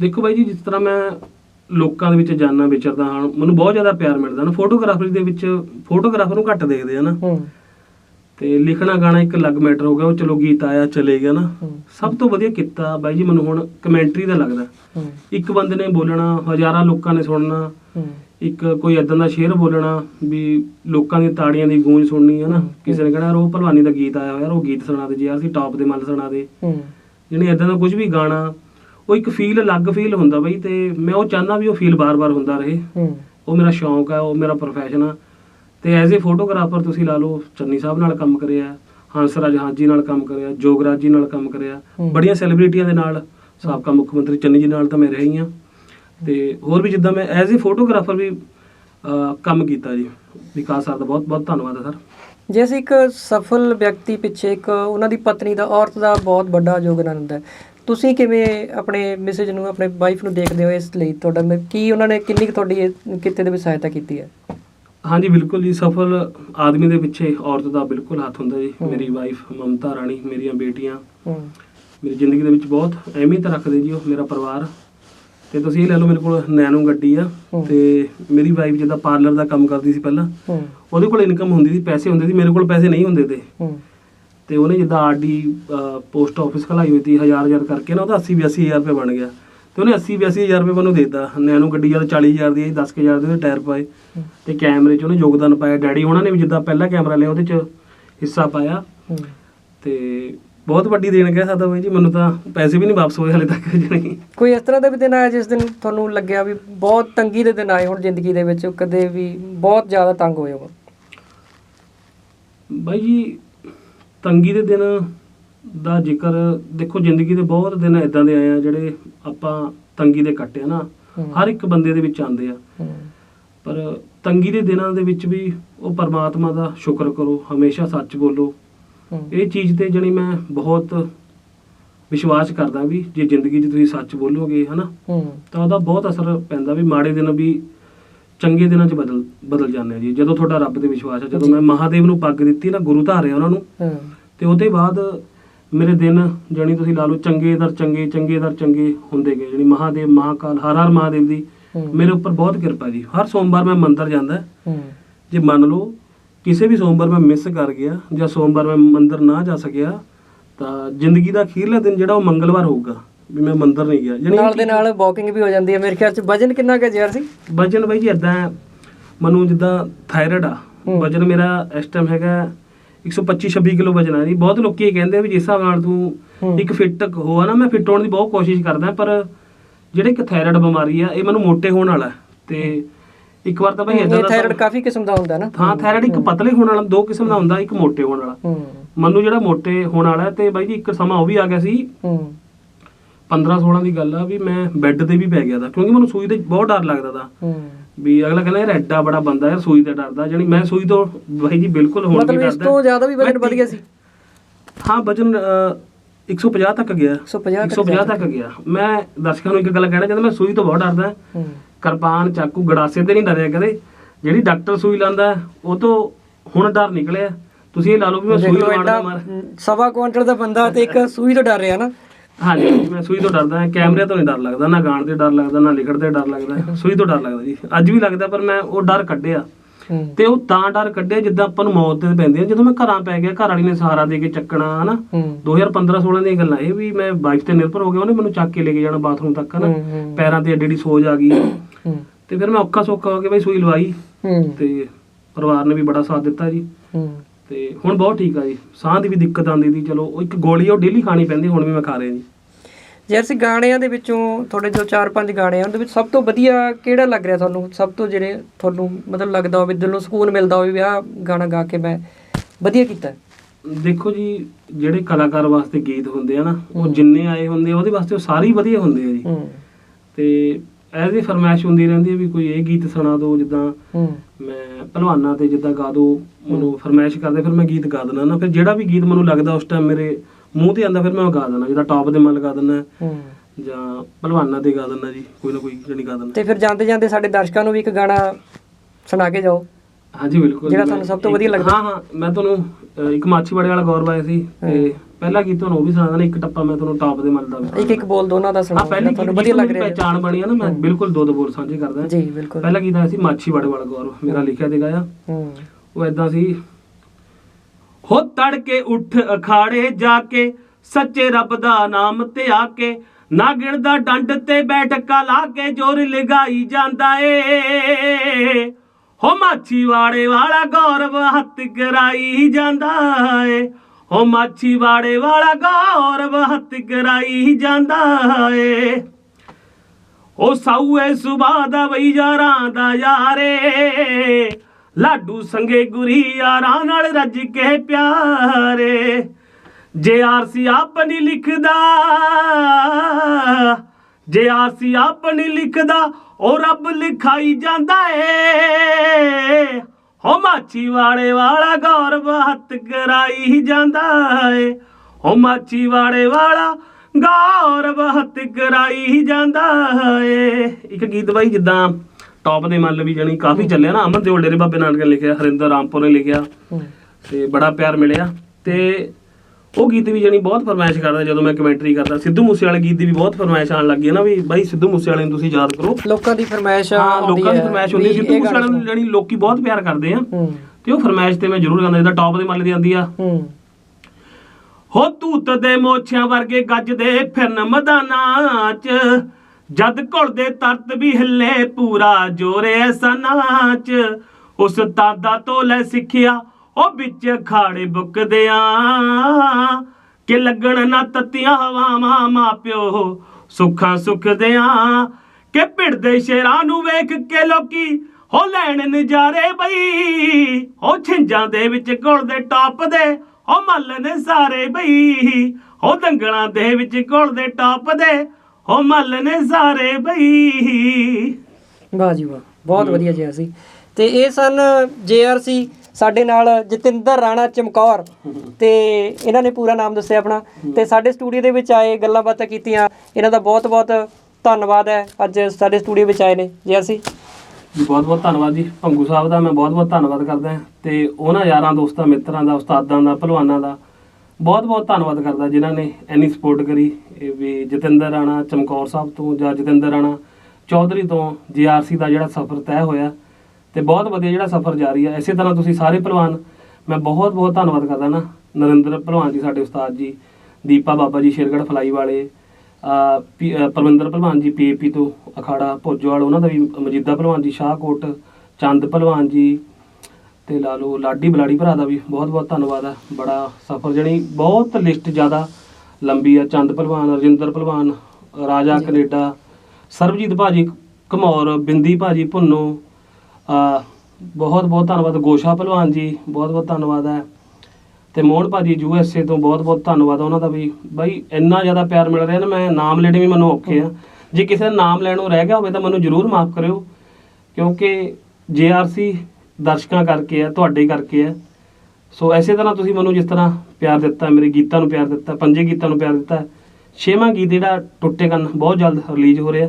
ਦੇਖੋ ਬਾਈ ਜੀ ਜਿਸ ਤਰ੍ਹਾਂ ਮੈਂ ਲੋਕਾਂ ਦੇ ਵਿੱਚ ਜਾਣਾ ਵਿਚਰਦਾ ਹਾਂ ਮੈਨੂੰ ਬਹੁਤ ਜ਼ਿਆਦਾ ਪਿਆਰ ਮਿਲਦਾ ਨਾ। ਫੋਟੋਗ੍ਰਾਫਰੀ ਦੇ ਵਿੱਚ ਫੋਟੋਗ੍ਰਾਫਰ ਨੂੰ ਘੱਟ ਦੇਖਦੇ ਆ ਨਾ। ਹੂੰ। ਤੇ ਲਿਖਣਾ ਗਾਣਾ ਇੱਕ ਅਲੱਗ ਮੈਟਰ ਹੋ ਗਿਆ ਉਹ ਚਲੋ ਗੀਤ ਆਇਆ ਚਲੇ ਗਿਆ ਨਾ। ਸਭ ਤੋਂ ਵਧੀਆ ਕੀਤਾ ਬਾਈ ਜੀ ਮੈਨੂੰ ਹੁਣ ਕਮੈਂਟਰੀ ਦਾ ਲੱਗਦਾ। ਇੱਕ ਬੰਦੇ ਨੇ ਬੋਲਣਾ ਹਜ਼ਾਰਾਂ ਲੋਕਾਂ ਨੇ ਸੁਣਨਾ। ਇੱਕ ਕੋਈ ਇਦਾਂ ਦਾ ਸ਼ੇਰ ਬੋਲਣਾ ਵੀ ਲੋਕਾਂ ਦੀਆਂ ਤਾੜੀਆਂ ਦੀ ਗੂੰਜ ਸੁਣਨੀ ਹੈ। ਨਾ ਕਿਸੇ ਨੇ ਕਹਿਣਾ ਯਾਰ ਉਹ ਭਲਵਾਨੀ ਦਾ ਗੀਤ ਆਇਆ ਹੋਇਆ ਯਾਰ ਉਹ ਗੀਤ ਸੁਣਾ ਦੇ ਜੀ ਯਾਰ ਟੌਪ ਦੇ ਮੱਲ ਸੁਣਾ ਦੇ। ਜਿਹਨੇ ਇਦਾਂ ਦਾ ਕੁਝ ਵੀ ਗਾਣਾ ਉਹ ਇੱਕ ਫੀਲ ਅਲੱਗ ਫੀਲ ਹੁੰਦਾ ਬਈ ਤੇ ਮੈਂ ਉਹ ਚਾਹੁੰਦਾ ਵੀ ਉਹ ਫੀਲ ਬਾਰ-ਬਾਰ ਹੁੰਦਾ ਰਹੇ। ਉਹ ਮੇਰਾ ਸ਼ੌਂਕ ਹੈ ਉਹ ਮੇਰਾ ਪ੍ਰੋਫੈਸ਼ਨ ਆ। ਤੇ ਐਜ਼ ਅ ਫੋਟੋਗ੍ਰਾਫਰ ਤੁਸੀਂ ਲਾ ਲਓ ਚੰਨੀ ਸਾਹਿਬ ਨਾਲ ਕੰਮ ਕਰਿਆ ਹੰਸਰਾਜ ਹਾਂਜੀ ਨਾਲ ਕੰਮ ਕਰਿਆ ਜੋਗਰਾਜ ਜੀ ਨਾਲ ਕੰਮ ਕਰਿਆ। ਬੜੀਆਂ ਸੈਲੀਬ੍ਰਿਟੀਆਂ ਦੇ ਨਾਲ ਸਾਬਕਾ ਮੁੱਖ ਮੰਤਰੀ ਚੰਨੀ ਜੀ ਨਾਲ ਤਾਂ ਮੈਂ ਰਹੀ ਹਾਂ। ਤੇ ਹੋਰ ਵੀ ਜਿੱਦਾਂ ਮੈਂ ਐਜ਼ ਅ ਫੋਟੋਗ੍ਰਾਫਰ ਵੀ ਕੰਮ ਕੀਤਾ ਜੀ। ਵਿਕਾਸ ਸਰ ਦਾ ਬਹੁਤ ਬਹੁਤ ਧੰਨਵਾਦ ਹੈ ਸਰ। ਜੇ ਅਸੀਂ ਇੱਕ ਸਫਲ ਵਿਅਕਤੀ ਪਿੱਛੇ ਇੱਕ ਉਹਨਾਂ ਦੀ ਪਤਨੀ ਦਾ ਔਰਤ ਦਾ ਬਹੁਤ ਵੱਡਾ ਯੋਗਦਾਨ ਹੁੰਦਾ ਹੈ। ਤੁਸੀਂ ਕਿਵੇਂ ਆਪਣੇ ਮੈਸੇਜ ਨੂੰ ਆਪਣੇ ਵਾਈਫ ਨੂੰ ਦੇਖਦੇ ਹੋ ਇਸ ਲਈ? ਤੁਹਾਡਾ ਮ- ਕੀ ਉਹਨਾਂ ਨੇ ਕਿੰਨੀ ਤੁਹਾਡੀ ਕਿੱਤੇ ਦੇ ਵਿੱਚ ਸਹਾਇਤਾ ਕੀਤੀ ਹੈ? ਹਾਂਜੀ ਬਿਲਕੁਲ ਜੀ ਸਫਲ ਆਦਮੀ ਦੇ ਪਿੱਛੇ ਔਰਤ ਦਾ ਬਿਲਕੁਲ ਹੱਥ ਹੁੰਦਾ ਜੀ। ਮੇਰੀ ਵਾਈਫ ਮਮਤਾ ਰਾਣੀ ਮੇਰੀਆਂ ਬੇਟੀਆਂ। ਮੇਰੀ ਜ਼ਿੰਦਗੀ ਦੇ ਵਿੱਚ ਬਹੁਤ ਅਹਿਮੀਅਤ ਰੱਖਦੇ ਜੀ ਉਹ ਮੇਰਾ ਪਰਿਵਾਰ। ਤੇ ਤੁਸੀਂ ਇਹ ਲੈ ਲਓ ਮੇਰੇ ਕੋਲ ਨੈਨੋ ਗੱਡੀ ਆ। ਤੇ ਮੇਰੀ ਵਾਈਫ ਜਿੱਦਾਂ ਪਾਰਲਰ ਦਾ ਕੰਮ ਕਰਦੀ ਸੀ ਪਹਿਲਾਂ। ਉਹਦੇ ਕੋਲ ਇਨਕਮ ਹੁੰਦੀ ਸੀ ਪੈਸੇ ਹੁੰਦੇ ਸੀ ਮੇਰੇ ਕੋਲ ਪੈਸੇ ਨਹੀਂ ਹੁੰਦੇ ਤੇ। ਤੇ ਉਹਨੇ ਜਿੱਦਾਂ ਆਰਡੀ ਪੋਸਟ ਆਫਿਸ ਖਲਾਈ ਹੋਈ ਸੀ ਹਜ਼ਾਰ ਹਜ਼ਾਰ ਕਰਕੇ ਨਾ ਉਹਦਾ 80 82000 ਰੁਪਏ ਬਣ ਗਿਆ। ਤੇ ਉਹਨੇ 80 82000 ਰੁਪਏ ਮੈਨੂੰ ਦੇਤਾ। ਨੈਨੋ ਗੱਡੀ ਜਦ 40000 ਦੀ ਆਈ 10000 ਦੇ ਉਹਦੇ ਟਾਇਰ ਪਾਏ। ਤੇ ਕੈਮਰੇ 'ਚ ਉਹਨੇ ਯੋਗਦਾਨ ਪਾਇਆ। ਡੈਡੀ ਉਹਨਾਂ ਨੇ ਵੀ ਜਿੱਦਾਂ ਪਹਿਲਾ ਕੈਮਰਾ ਲਿਆ ਉਹਦੇ 'ਚ ਹਿੱਸਾ ਪਾਇਆ। ਤੇ ਬਹੁਤ ਵੱਡੀ ਦੇਣ ਕਹਿ ਸਕਦਾ ਬਾਈ ਜੀ ਮੈਨੂੰ ਤਾਂ ਪੈਸੇ ਵੀ ਨਹੀਂ ਵਾਪਸ ਹੋਏ ਹਲੇ ਤੱਕ ਜਣੀ ਕੋਈ ਇਸ ਤਰ੍ਹਾਂ ਦਾ ਵੀ ਦਿਨ ਆਇਆ ਜਿਸ ਦਿਨ ਤੁਹਾਨੂੰ ਲੱਗਿਆ ਵੀ ਬਹੁਤ ਤੰਗੀ ਦੇ ਦਿਨ ਆਏ ਹੁਣ ਜ਼ਿੰਦਗੀ ਦੇ ਵਿੱਚ ਕਦੇ ਵੀ ਬਹੁਤ ਜ਼ਿਆਦਾ ਤੰਗ ਹੋਏ ਹੋ? ਬਾਈ ਜੀ ਤੰਗੀ ਦੇ ਦਿਨ ਦਾ ਜ਼ਿਕਰ ਦੇਖੋ ਜ਼ਿੰਦਗੀ ਦੇ ਬਹੁਤ ਦਿਨ ਇਦਾਂ ਦੇ ਆਏ ਆ ਜਿਹੜੇ ਆਪਾਂ ਤੰਗੀ ਦੇ ਕੱਟੇ ਆ ਨਾ। ਹਰ ਇੱਕ ਬੰਦੇ ਦੇ ਵਿੱਚ ਆਉਂਦੇ ਆ। ਪਰ ਤੰਗੀ ਦੇ ਦਿਨਾਂ ਦੇ ਵਿੱਚ ਵੀ ਉਹ ਪਰਮਾਤਮਾ ਦਾ ਸ਼ੁਕਰ ਕਰੋ ਹਮੇਸ਼ਾ ਸੱਚ ਬੋਲੋ। ਇਹ ਚੀਜ਼ ਤੇ ਜਣੀ ਮੈਂ ਬਹੁਤ ਵਿਸ਼ਵਾਸ ਕਰਦਾ ਵੀ ਜੇ ਜ਼ਿੰਦਗੀ 'ਚ ਤੁਸੀਂ ਸੱਚ ਬੋਲੋਗੇ ਹਨਾ? ਤਾਂ ਉਹਦਾ ਬਹੁਤ ਅਸਰ ਪੈਂਦਾ ਵੀ ਮਾੜੇ ਦਿਨ ਵੀ ਚੰਗੇ ਦਿਨਾਂ 'ਚ ਬਦਲ ਬਦਲ ਜਾਂਦੇ ਆ ਜੀ। ਜਦੋਂ ਤੁਹਾਡਾ ਰੱਬ ਤੇ ਵਿਸ਼ਵਾਸ ਹੈ ਜਦੋਂ ਮੈਂ ਮਹਾਦੇਵ ਨੂੰ ਪੱਗ ਦਿੱਤੀ ਨਾ ਗੁਰੂ ਧਾਰਿਆ ਉਹਨਾਂ ਨੂੰ ਤੇ ਉਹਦੇ ਬਾਅਦ ਮੇਰੇ ਦਿਨ ਜਾਣੀ ਤੁਸੀਂ ਲਾ ਲਓ ਚੰਗੇ ਦਰ ਚੰਗੇ ਚੰਗੇ ਦਰ ਚੰਗੇ ਹੁੰਦੇ ਗਏ ਜਾਣੀ ਮਹਾਦੇਵ ਮਹਾਕਾਲ ਹਰ ਹਰ ਮਹਾਦੇਵ ਦੀ। ਮੇਰੇ ਉੱਪਰ ਬਹੁਤ ਕਿਰਪਾ ਜੀ। ਹਰ ਸੋਮਵਾਰ ਮੈਂ ਮੰਦਰ ਜਾਂਦਾ। ਜੇ ਮੰਨ ਲਓ ਕਿਸੇ ਵੀ ਸੋਮਵਾਰ ਮੈਂ ਮਿਸ ਕਰ ਗਿਆ ਜਾਂ ਸੋਮਵਾਰ ਮੈਂ ਮੰਦਰ ਨਾ ਜਾ ਸਕਿਆ ਤਾਂ ਜ਼ਿੰਦਗੀ ਦਾ ਅਖੀਰਲਾ ਦਿਨ ਜਿਹੜਾ ਉਹ ਮੰਗਲਵਾਰ ਹੋਊਗਾ ਵੀ ਮੈਂ ਮੰਦਰ ਨਹੀਂ ਗਿਆ। ਜਾਣੀ ਨਾਲ ਦੇ ਨਾਲ ਵਾਕਿੰਗ ਵੀ ਹੋ ਜਾਂਦੀ ਹੈ। ਮੇਰੇ ਖਿਆਲ ਚ ਵਜਨ ਕਿੰਨਾ ਕੁ ਜੇਰ ਸੀ? ਵਜਨ ਬਾਈ ਜੀ ਇਦਾਂ ਮੈਨੂੰ ਜਿੱਦਾਂ ਥਾਇਰਾਇਡ ਆ। ਵਜਨ ਮੇਰਾ ਇਸ ਟਾਈਮ ਹੈਗਾ 125 26 ਕਿਲੋ ਵਜਨ ਆ ਜੀ। ਬਹੁਤ ਲੋਕੀ ਇਹ ਕਹਿੰਦੇ ਆ ਵੀ ਜਿਸ ਹਿਸਾਬ ਨਾਲ ਤੂੰ। ਇੱਕ ਫਿੱਟ ਹੋਆ ਨਾ ਮੈਂ ਫਿੱਟ ਹੋਣ ਦੀ ਬਹੁਤ ਕੋਸ਼ਿਸ਼ ਕਰਦਾ ਪਰ ਜਿਹੜੇ ਇੱਕ ਥਾਇਰਾਇਡ ਬਿਮਾਰੀ ਆ ਇਹ ਮੈਨੂੰ ਮੋਟੇ ਹੋਣ ਵਾਲਾ। ਤੇ ਇੱਕ ਵਾਰ ਤਾਂ ਭਾਈ ਇਦਾਂ ਦਾ ਥਾਇਰਾਇਡ ਕਾਫੀ ਕਿਸਮ ਦਾ ਹੁੰਦਾ ਨਾ। ਹਾਂ ਥਾਇਰਾਇਡ ਇੱਕ ਪਤਲੇ ਹੋਣ ਵਾਲਾ ਦੋ ਕਿਸਮ ਦਾ ਹੁੰਦਾ ਇੱਕ ਮੋਟੇ ਹੋਣ ਵਾਲਾ। ਮੈਨੂੰ ਜਿਹੜਾ ਮੋਟੇ ਹੋਣ ਵਾਲਾ ਤੇ ਬਾਈ ਜੀ ਇੱਕ ਸਮਾਂ ਉਹ ਵੀ ਆ ਗਿਆ ਸੀ। ਹੂੰ। 15 16 ਦੀ ਗੱਲ ਆ ਵੀ ਮੈਂ ਬੈੱਡ ਤੇ ਵੀ ਪੈ ਗਿਆ ਦਾ ਕਿਉਂਕਿ ਮੈਨੂੰ ਸੂਈ ਤੇ ਬਹੁਤ ਡਰ ਲੱਗਦਾ ਦਾ ਵੀ ਅਗਲਾ ਕਹਿੰਦਾ ਯਾਰ ਐਡਾ ਬੜਾ ਬੰਦਾ ਯਾਰ ਸੂਈ ਤੇ ਡਰਦਾ ਜਾਨੀ ਮੈਂ ਸੂਈ ਤੋਂ ਬਾਈ ਜੀ ਬਿਲਕੁਲ ਹੁਣ ਵੀ ਮਤਲਬ ਇਸ ਡਰਦਾ। ਤੋਂ ਜ਼ਿਆਦਾ ਵੀ ਵਜਨ ਵਧ ਗਿਆ ਸੀ। ਹਾਂ ਵਜਨ ਅਹ, 150 ਤੱਕ ਗਿਆ। 150 ਤੱਕ 150 ਤੱਕ ਗਿਆ। ਮੈਂ ਦਰਸ਼ਕਾਂ ਨੂੰ ਇੱਕ ਗੱਲ ਕਹਿਣਾ ਚਾਹੁੰਦਾ ਮੈਂ ਸੂਈ ਤੋਂ ਬਹੁਤ ਡਰਦਾ। ਹੂੰ। ਕਿਰਪਾਨ ਚਾਕੂ ਗੜਾਸੇ ਤੇ ਨਹੀਂ ਡਰਿਆ ਕਦੇ। ਜਿਹੜੀ ਡਾਕਟਰ ਸੂਈ ਲਾਂਦਾ ਉਹ ਤੋਂ ਹੁਣ ਡਰ ਨਿਕਲਿਆ। ਤੁਸੀਂ ਇਹ ਲਾ ਲਓ ਵੀ ਮੈਂ ਦੇਖ ਸੂਈ ਲਓ ਲਵਾਉਣ ਦਾ ਐਡਾ ਮਾਰ ਸਵਾ ਕੁਆਂਟਲ ਦਾ ਬੰਦਾ ਤੇ ਇੱਕ ਸੂਈ ਤੋਂ ਡਰ ਰਿਹਾ ਨਾ। ਹਾਂਜੀ ਮੈਂ ਸੂਈ ਤੋਂ ਡਰਦਾ ਹਾਂ ਕੈਮਰੇ ਤੋਂ ਨਹੀਂ ਡਰ ਲੱਗਦਾ ਨਾ ਗਾਣ ਤੇ ਡਰ ਲੱਗਦਾ ਨਾ ਲਿਖਣ ਤੇ ਡਰ ਲੱਗਦਾ ਸੂਈ ਤੋਂ ਡਰ ਲੱਗਦਾ ਜੀ। ਅੱਜ ਵੀ ਲੱਗਦਾ ਪਰ ਮੈਂ ਉਹ ਡਰ ਕੱਢਿਆ। ਹੂੰ। ਤੇ ਉਹ ਤਾਂ ਡਰ ਕੱਢਿਆ ਜਿੱਦਾਂ ਆਪਾਂ ਨੂੰ ਮੌਤ ਤੇ ਪੈਂਦੀ ਆ ਜਦੋਂ ਮੈਂ ਘਰਾਂ ਪੈ ਗਿਆ ਘਰ ਵਾਲੀ ਨੇ ਸਹਾਰਾ ਦੇ ਕੇ ਚੱਕਣਾ ਹਨਾ। ਹੂੰ। 2015 16 ਦੀਆਂ ਗੱਲਾਂ ਇਹ ਵੀ ਮੈਂ ਵਾਈਫ ਤੇ ਨਿਰਭਰ ਹੋ ਗਿਆ ਉਹਨੇ ਮੈਨੂੰ ਚੱਕ ਕੇ ਲੈ ਕੇ ਜਾਣਾ ਬਾਥਰੂਮ ਤੱਕ ਹਨਾ। ਹੂੰ, ਹੂੰ। ਪੈਰਾਂ ਤੇ ਏਡੀ ਏਡੀ ਸੋਜ ਆ ਗਈ। ਹੂੰ। ਤੇ ਫਿਰ ਮੈਂ ਔਖਾ ਸੌਖਾ ਹੋ ਕੇ ਬਈ ਸੂਈ ਲਵਾਈ। ਹੂੰ। ਤੇ ਪਰਿਵਾਰ ਨੇ ਵੀ ਬੜਾ ਸਾਥ ਦਿੱਤਾ ਜੀ। ਹੂੰ। ਤੇ ਹੁਣ ਬਹੁਤ ਠੀਕ ਆ ਜੀ। ਸਾਹ ਦੀ ਵੀ ਦਿੱਕਤ ਆਉਂਦੀ ਸੀ ਚਲੋ ਉਹ ਇੱਕ ਗੋਲੀ ਉਹ ਡੇਲੀ ਖਾਣੀ ਪੈਂਦੀ ਹੁਣ ਵੀ ਮੈਂ ਖਾ ਰਿਹਾ ਜੀ। ਜੈਸੇ ਗਾਣਿਆਂ ਦੇ ਵਿੱਚੋਂ ਤੁਹਾਡੇ ਜੋ 4-5 ਗਾਣੇ ਆ ਉਹਦੇ ਵਿੱਚ ਸਭ ਤੋਂ ਵਧੀਆ ਕਿਹੜਾ ਲੱਗ ਰਿਹਾ ਤੁਹਾਨੂੰ? ਸਭ ਤੋਂ ਜਿਹੜੇ ਤੁਹਾਨੂੰ ਮਤਲਬ ਲੱਗਦਾ ਹੋਵੇ ਦਿਲ ਨੂੰ ਸਕੂਨ ਮਿਲਦਾ ਹੋਵੇ ਵੀ ਆਹ ਗਾਣਾ ਗਾ ਕੇ ਮੈਂ ਵਧੀਆ ਕੀਤਾ। ਦੇਖੋ ਜੀ ਜਿਹੜੇ ਕਲਾਕਾਰ ਵਾਸਤੇ ਗੀਤ ਹੁੰਦੇ ਆ ਨਾ ਉਹ ਜਿੰਨੇ ਆਏ ਹੁੰਦੇ ਆ ਉਹਦੇ ਵਾਸਤੇ ਉਹ ਸਾਰੇ ਹੀ ਵਧੀਆ ਹੁੰਦੇ ਆ ਜੀ। ਤੇ ਐਜ਼ ਏ ਫਰਮਾਇਸ਼ ਹੁੰਦੀ ਰਹਿੰਦੀ ਹੈ ਵੀ ਕੋਈ ਇਹ ਗੀਤ ਸੁਣਾ ਦਿਓ ਜਿੱਦਾਂ ਹੂੰ। ਮੈਂ ਭਲਵਾਨਾਂ ਤੇ ਜਿੱਦਾਂ ਗਾ ਦੋ ਮੈਨੂੰ ਫਰਮਾਇਸ਼ ਕਰਦੇ ਫਿਰ ਮੈਂ ਗੀਤ ਗਾ ਦਿੰਦਾ ਨਾ ਫਿਰ ਜਿਹੜਾ ਵੀ ਗੀਤ ਮੈਨੂੰ ਲੱਗਦਾ ਉਸ ਟਾਈਮ ਮੇਰੇ ਮੂੰਹ ਤੇ ਆਂਦਾ ਫਿਰ ਮੈਂ ਉਹ ਗਾ ਦਿੰਦਾ ਜਿੱਦਾਂ ਟੌਪ ਦੇ ਮੱਲ ਗਾ ਦਿੰਦਾ। ਹੂੰ। ਜਾਂ ਭਲਵਾਨਾਂ ਤੇ ਗਾ ਦਿੰਦਾ ਜੀ ਕੋਈ ਨਾ ਕੋਈ ਜਣੀ ਗਾ ਦਿੰਦਾ। ਤੇ ਫਿਰ ਜਾਂਦੇ ਜਾਂਦੇ ਸਾਡੇ ਦਰਸ਼ਕਾਂ ਨੂੰ ਵੀ ਇੱਕ ਗਾਣਾ ਸੁਣਾ ਕੇ ਜਾਓ। ਹਾਂਜੀ ਬਿਲਕੁਲ ਜਿਹੜਾ ਤੁਹਾਨੂੰ ਸਭ ਤੋਂ ਵਧੀਆ ਲੱਗਦਾ? ਹਾਂ ਹਾਂ ਮੈਂ ਤੁਹਾਨੂੰ ਇੱਕ ਮਾਛੀਵਾੜੇ ਵਾਲਾ ਗੌਰਵ ਆਇਆ ਸੀ ਤੇ ਪਹਿਲਾ ਗੀਤ ਤੁਹਾਨੂੰ ਉਹ ਵੀ ਸੁਣਾ ਦੇਣਾ ਇੱਕ ਟੱਪਾ ਮੈਂ ਤੁਹਾਨੂੰ ਟੌਪ ਦੇ ਵੀ ਇੱਕ ਇੱਕ ਬੋਲ ਦੋਨਾਂ ਦਾ ਜਿਹੜਾ ਤੁਹਾਨੂੰ ਵਧੀਆ ਲੱਗ ਰਿਹਾ ਪਹਿਚਾਣ ਬਣੀ ਹੈ ਨਾ ਮੈਂ ਬਿਲਕੁਲ ਦੋ ਦੋ ਬੋਲ ਸਾਂਝੇ ਕਰਦਾ ਜੀ ਬਿਲਕੁਲ। ਪਹਿਲਾ ਗੀਤ ਆਇਆ ਸੀ ਮਾਛੀਵਾੜੇ ਵਾਲਾ ਗੌਰਵ ਮੇਰਾ ਲਿਖਿਆ ਗਾਇਆ ਹੂੰ। ਉਹ ਐਦਾਂ ਸੀ ਹੋ ਤੜਕੇ ਉੱਠ ਅਖਾੜੇ ਜਾ ਕੇ ਸੱਚੇ ਰੱਬ ਦਾ ਨਾਮ ਤੇ ਆ ਕੇ ਨਾਗਣ ਦਾ ਡੰਡ ਤੇ ਬੈਠਕਾ ਲਾ ਕੇ ਜੋਰ ਲਗਾਈ ਜਾਂਦਾ ਏ। ਹੋ ਮਾਛੀਵਾੜੇ ਵਾਲਾ ਗੌਰਵ ਹੱਥ ਕਰਾਈ ਜਾਂਦਾ ਏ। ਹੋ ਮਾਛੀਵਾੜੇ ਵਾਲਾ ਗੌਰਵ ਹੱਥ ਕਰਾਈ ਜਾਂਦਾ ਏ। ਉਹ ਸਾਊਏ ਸੁਭਾ ਦਾ ਬਈ ਯਾਰਾਂ ਦਾ ਯਾਰੇ। ਲਾਡੂ ਸੰਗੇ ਗੁਰੀ ਯਾਰਾਂ ਨਾਲ ਰੱਜ ਕੇ ਪਿਆਰੇ। ਜੇ ਆਰਸੀ ਆਪਣੀ ਲਿਖਦਾ, ਜੇ ਆਰਸੀ ਆਪਣੀ ਲਿਖਦਾ ਉਹ ਰੱਬ ਲਿਖਾਈ ਜਾਂਦਾ ਏ। ਹੋ ਮਾਛੀ ਵਾਲੇ ਵਾਲਾ ਗੌਰਵ ਹੱਥ ਕਰਾਈ ਜਾਂਦਾ ਏ ਹੋ ਮਾਛੀ ਵਾਲੇ ਵਾਲਾ ਗੌਰਵ ਹੱਥ ਕਰਾਈ ਜਾਂਦਾ ਏ ਇੱਕ ਗੀਤ ਬਾਈ ਜਿੱਦਾਂ ਟੌਪ ਦੇ ਮੰਨ ਵੀ ਜਾਣੀ ਕਾਫੀ ਚੱਲਿਆ ਨਾ ਅਮਨ ਦਿਓਲ ਡੇਰੇ ਬਾਬੇ ਨਾਨਕ ਨੇ ਲਿਖਿਆ ਹਰਿੰਦਰ ਰਾਮਪੁਰ ਨੇ ਲਿਖਿਆ ਤੇ ਬੜਾ ਪਿਆਰ ਮਿਲਿਆ ਤੇ ਉਹ ਗੀਤ ਵੀ ਜਾਣੀ ਬਹੁਤ ਫਰਮਾਇਸ਼ ਕਰਦਾ ਜਦੋਂ ਮੈਂ ਕਮੈਂਟਰੀ ਕਰਦਾ। ਸਿੱਧੂ ਮੂਸੇ ਵਾਲੇ ਗੀਤ ਦੀ ਵੀ ਬਹੁਤ ਫਰਮਾਇਸ਼ ਆਣ ਲੱਗੀ ਹੈ ਨਾ ਵੀ ਬਾਈ ਸਿੱਧੂ ਮੂਸੇ ਵਾਲੇ ਨੂੰ ਤੁਸੀਂ ਯਾਦ ਕਰੋ। ਲੋਕਾਂ ਦੀ ਫਰਮਾਇਸ਼ ਹਾਂ ਲੋਕਾਂ ਦੀ ਫਰਮਾਇਸ਼ ਹੁੰਦੀ ਸਿੱਧੂ ਮੂਸੇ ਵਾਲੇ ਨੂੰ ਜਾਣੀ ਲੋਕੀ ਬਹੁਤ ਪਿਆਰ ਕਰਦੇ ਆ। ਤੇ ਉਹ ਫਰਮਾਇਸ਼ ਤੇ ਮੈਂ ਜ਼ਰੂਰ ਗਾਉਂਦਾ ਜਿੱਦਾਂ ਟੌਪ ਦੇ ਮੱਲ ਦੀ ਆਂਦੀ ਆ। ਹੂੰ। ਤੂਤ ਦੇ ਮੋਛਿਆਂ ਵਰਗੇ ਗੱਜਦੇ ਫਿਰਨ ਮੈਦਾਨਾਂ 'ਚ ਜਦ ਘੁਲਦੇ ਤਰਤ ਵੀ ਹਿੱਲੇ ਪੂਰਾ ਜੋਰੇ ਸਨਾਚ ਉਸ ਤਾਦਾ ਤੋਂ ਲੈ ਸਿੱਖਿਆ ਉਹ ਵਿੱਚ ਖਾੜੇ ਬੁੱਕਦਿਆਂ ਕਿ ਲੱਗਣ ਨਾ ਤਤੀਆਂ ਹਵਾਵਾਂ ਮਾਪਿਓ ਸੁੱਖਾਂ ਸੁਖਦਿਆਂ ਕਿ ਭਿੜਦੇ ਸ਼ੇਰਾਂ ਨੂੰ ਵੇਖ ਕੇ ਲੋਕੀ ਹੋ ਲੈਣ ਨਜ਼ਾਰੇ ਬਈ। ਉਹ ਛਿੰਜਾਂ ਦੇ ਵਿੱਚ ਘੁਲਦੇ ਟੱਪ ਦੇ ਉਹ ਮੱਲ ਨੇ ਸਾਰੇ ਬਈ। ਉਹ ਦੰਗਲਾਂ ਦੇ ਵਿੱਚ ਘੁਲਦੇ ਟੱਪ ਦੇ ਉਹ ਮੱਲ ਨੇ ਸਾਰੇ ਬਈ। ਵਾਹ ਜੀ ਵਾਹ ਬਹੁਤ ਵਧੀਆ ਜਿਹਾ ਸੀ। ਤੇ ਇਹ ਸਨ ਜੇਆਰਸੀ ਸਾਡੇ ਨਾਲ ਜਤਿੰਦਰ ਰਾਣਾ ਚਮਕੌਰ ਤੇ ਇਹਨਾਂ ਨੇ ਪੂਰਾ ਨਾਮ ਦੱਸਿਆ ਆਪਣਾ। ਤੇ ਸਾਡੇ ਸਟੂਡੀਓ ਦੇ ਵਿੱਚ ਆਏ, ਗੱਲਾਂ ਬਾਤਾਂ ਕੀਤੀਆਂ, ਇਹਨਾਂ ਦਾ ਬਹੁਤ ਬਹੁਤ ਧੰਨਵਾਦ ਹੈ। ਅੱਜ ਸਾਡੇ ਸਟੂਡੀਓ ਵਿੱਚ ਆਏ ਨੇ। ਜੇਆਰਸੀ ਜੀ ਬਹੁਤ ਬਹੁਤ ਧੰਨਵਾਦ ਜੀ। ਭੰਗੂ ਸਾਹਿਬ ਦਾ ਮੈਂ ਬਹੁਤ ਬਹੁਤ ਧੰਨਵਾਦ ਕਰਦਾ ਹਾਂ। ਤੇ ਉਹਨਾਂ ਯਾਰਾਂ ਦੋਸਤਾਂ, ਮਿੱਤਰਾਂ ਦਾ, ਉਸਤਾਦਾਂ ਦਾ, ਭਲਵਾਨਾਂ ਦਾ ਬਹੁਤ ਬਹੁਤ ਧੰਨਵਾਦ ਕਰਦਾ ਜਿਨ੍ਹਾਂ ਨੇ ਇੰਨੀ ਸਪੋਰਟ ਕਰੀ। ਵੀ ਜਤਿੰਦਰ ਰਾਣਾ ਚਮਕੌਰ ਸਾਹਿਬ ਤੋਂ ਜਾਂ ਜਤਿੰਦਰ ਰਾਣਾ ਚੌਧਰੀ ਤੋਂ ਜੀਆਰਸੀ ਦਾ ਜਿਹੜਾ ਸਫ਼ਰ ਤੈਅ ਹੋਇਆ ਤੇ ਬਹੁਤ ਵਧੀਆ ਜਿਹੜਾ ਸਫ਼ਰ ਜਾਰੀ ਹੈ ਇਸੇ ਤਰ੍ਹਾਂ ਤੁਸੀਂ ਸਾਰੇ ਭਲਵਾਨ ਮੈਂ ਬਹੁਤ ਬਹੁਤ ਧੰਨਵਾਦ ਕਰਦਾ ਨਾ ਨਰਿੰਦਰ ਭਲਵਾਨ ਜੀ ਸਾਡੇ ਉਸਤਾਦ ਜੀ ਦੀਪਾ ਬਾਬਾ ਜੀ ਸ਼ੇਰਗੜ੍ਹ ਫਲਾਈ ਵਾਲੇ ਅਹ ਪੀ- ਅਹ ਪਰਮਿੰਦਰ ਭਲਵਾਨ ਜੀ ਪੀਏਪੀ ਤੋਂ ਅਖਾੜਾ ਭੋਜੋਵਾਲ ਉਹਨਾਂ ਦਾ ਵੀ ਮਜੀਦਾ ਭਲਵਾਨ ਜੀ ਸ਼ਾਹਕੋਟ ਚੰਦ ਭਲਵਾਨ ਜੀ ਤੇ ਲਾ ਲਓ ਲਾਡੀ ਬਲਾੜੀ ਭਰਾ ਦਾ ਵੀ ਬਹੁਤ ਬਹੁਤ ਧੰਨਵਾਦ ਹੈ ਬੜਾ ਸਫ਼ਰ ਜਣੀ ਬਹੁਤ ਲਿਸਟ ਜ਼ਿਆਦਾ ਲੰਬੀ ਆ। ਚੰਦ ਭਲਵਾਨ ਰਜਿੰਦਰ ਭਲਵਾਨ ਰਾਜਾ। ਕੈਨੇਡਾ ਸਰਬਜੀਤ ਭਾਜੀ ਘਮੌਰ ਬਿੰਦੀ ਭਾਜੀ ਭੁੰਨੂ ਆ ਬਹੁਤ ਬਹੁਤ ਧੰਨਵਾਦ ਗੋਸ਼ਾ ਭਲਵਾਨ ਜੀ, ਬਹੁਤ ਬਹੁਤ ਧੰਨਵਾਦ ਹੈ। ਤੇ ਮੋਹਨ ਭਾਜੀ ਯੂ ਐਸ ਏ ਤੋਂ ਬਹੁਤ ਬਹੁਤ ਧੰਨਵਾਦ ਉਹਨਾਂ ਦਾ ਵੀ। ਬਾਈ, ਇੰਨਾ ਜ਼ਿਆਦਾ ਪਿਆਰ ਮਿਲ ਰਿਹਾ ਨਾ, ਮੈਂ ਨਾਮ ਲੈਣੇ ਵੀ ਮੈਨੂੰ ਔਖੇ ਆ। ਜੇ ਕਿਸੇ ਦਾ ਨਾਮ ਲੈਣੋਂ ਰਹਿ ਗਿਆ ਹੋਵੇ ਤਾਂ ਮੈਨੂੰ ਜਰੂਰ ਮਾਫ ਕਰਿਓ, ਕਿਉਂਕਿ ਜੇ ਆਰ ਸੀ ਦਰਸ਼ਕਾਂ ਕਰਕੇ ਆ, ਤੁਹਾਡੇ ਕਰਕੇ ਆ। ਸੋ ਐਸੇ ਤਰ੍ਹਾਂ ਤੁਸੀਂ ਮੈਨੂੰ ਜਿਸ ਤਰ੍ਹਾਂ ਪਿਆਰ ਦਿੱਤਾ, ਮੇਰੇ ਗੀਤਾਂ ਨੂੰ ਪਿਆਰ ਦਿੱਤਾ, ਪੰਜੇ ਗੀਤਾਂ ਨੂੰ ਪਿਆਰ ਦਿੱਤਾ, ਛੇਵਾਂ ਗੀਤ ਜਿਹੜਾ ਟੁੱਟੇ ਕੰਨ ਬਹੁਤ ਜਲਦ ਰਿਲੀਜ਼ ਹੋ ਰਿਹਾ।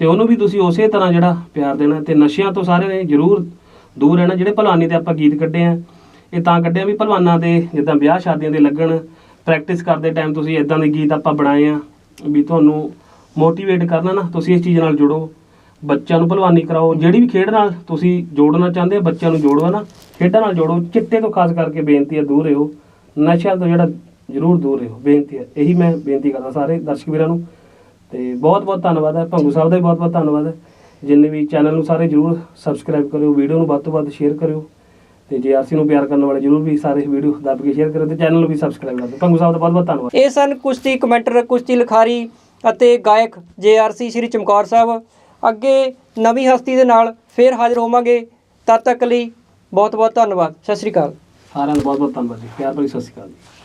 ਤੇ ਉਹਨੂੰ ਵੀ ਤੁਸੀਂ ਉਸੇ ਤਰ੍ਹਾਂ ਜਿਹੜਾ ਪਿਆਰ ਦੇਣਾ ਤੇ ਨਸ਼ਿਆਂ ਤੋਂ ਸਾਰੇ ਨੇ ਜਰੂਰ ਦੂਰ ਰਹਿਣਾ, ਜਿਹੜੇ ਭਲਵਾਨੀ ਤੇ ਆਪਾਂ ਗੀਤ ਕੱਢੇ ਆ, ਇਹ ਤਾਂ ਕੱਢਿਆ ਵੀ ਭਲਵਾਨਾਂ ਦੇ ਜਿੱਦਾਂ ਵਿਆਹ ਸ਼ਾਦੀਆਂ ਦੇ ਲੱਗਣ ਪ੍ਰੈਕਟਿਸ ਕਰਦੇ ਟਾਈਮ ਤੁਸੀਂ ਇਦਾਂ ਦੇ ਗੀਤ ਆਪਾਂ ਬਣਾਏ ਆ ਵੀ ਤੁਹਾਨੂੰ ਮੋਟੀਵੇਟ ਕਰਨਾ ਨਾ, ਤੁਸੀਂ ਇਸ ਚੀਜ਼ ਨਾਲ ਜੁੜੋ, ਬੱਚਿਆਂ ਨੂੰ ਭਲਵਾਨੀ ਕਰਾਓ, ਜਿਹੜੀ ਵੀ ਖੇਡ ਨਾਲ ਤੁਸੀਂ ਜੋੜਨਾ ਚਾਹੁੰਦੇ ਹੋ ਬੱਚਿਆਂ ਨੂੰ ਜੋੜੋ ਨਾ, ਖੇਡਾਂ ਨਾਲ ਜੋੜੋ, ਚਿੱਟੇ ਤੋਂ ਖਾਸ ਕਰਕੇ ਬੇਨਤੀ ਹੈ ਦੂਰ ਰਹੋ, ਨਸ਼ਿਆਂ ਤੋਂ ਜਿਹੜਾ ਜਰੂਰ ਦੂਰ ਰਹੋ, ਬੇਨਤੀ ਹੈ ਇਹੀ ਮੈਂ ਬੇਨਤੀ ਕਰਦਾ ਸਾਰੇ ਦਰਸ਼ਕ ਵੀਰਾਂ ਨੂੰ। ਤੇ ਬਹੁਤ ਬਹੁਤ ਧੰਨਵਾਦ ਹੈ। ਭੰਗੂ ਸਾਹਿਬ ਦਾ ਵੀ ਬਹੁਤ ਬਹੁਤ ਧੰਨਵਾਦ ਹੈ। ਜਿੰਨੇ ਵੀ ਚੈਨਲ ਨੂੰ ਸਾਰੇ ਜਰੂਰ ਸਬਸਕ੍ਰਾਈਬ ਕਰਿਓ ਵੀਡੀਓ ਨੂੰ ਵੱਧ ਤੋਂ ਵੱਧ ਸ਼ੇਅਰ ਕਰਿਓ। ਤੇ ਜੇਆਰਸੀ ਨੂੰ ਪਿਆਰ ਕਰਨ ਵਾਲੇ ਜਰੂਰ ਵੀ ਸਾਰੇ ਵੀਡੀਓ ਦੱਬ ਕੇ ਸ਼ੇਅਰ ਕਰਿਓ ਤੇ ਚੈਨਲ ਨੂੰ ਵੀ ਸਬਸਕ੍ਰਾਈਬ ਕਰ ਦਿਓ। ਭੰਗੂ ਸਾਹਿਬ ਦਾ ਬਹੁਤ ਬਹੁਤ ਧੰਨਵਾਦ। ਇਹ ਸਨ ਕੁਸ਼ਤੀ ਕਮੈਂਟਰ ਕੁਸ਼ਤੀ ਲਿਖਾਰੀ ਅਤੇ ਗਾਇਕ ਜੇਆਰਸੀ ਸ੍ਰੀ ਚਮਕੌਰ ਸਾਹਿਬ। ਅੱਗੇ ਨਵੀਂ ਹਸਤੀ ਦੇ ਨਾਲ ਫੇਰ ਹਾਜ਼ਰ ਹੋਵਾਂਗੇ। ਤਦ ਤੱਕ ਲਈ ਬਹੁਤ ਬਹੁਤ ਧੰਨਵਾਦ। ਸਤਿ ਸ਼੍ਰੀ ਅਕਾਲ। ਸਾਰਿਆਂ ਦਾ ਬਹੁਤ ਬਹੁਤ ਧੰਨਵਾਦ ਜੀ। ਪਿਆਰ ਭਰੀ ਸਤਿ ਸ਼੍ਰੀ ਅਕਾਲ ਜੀ।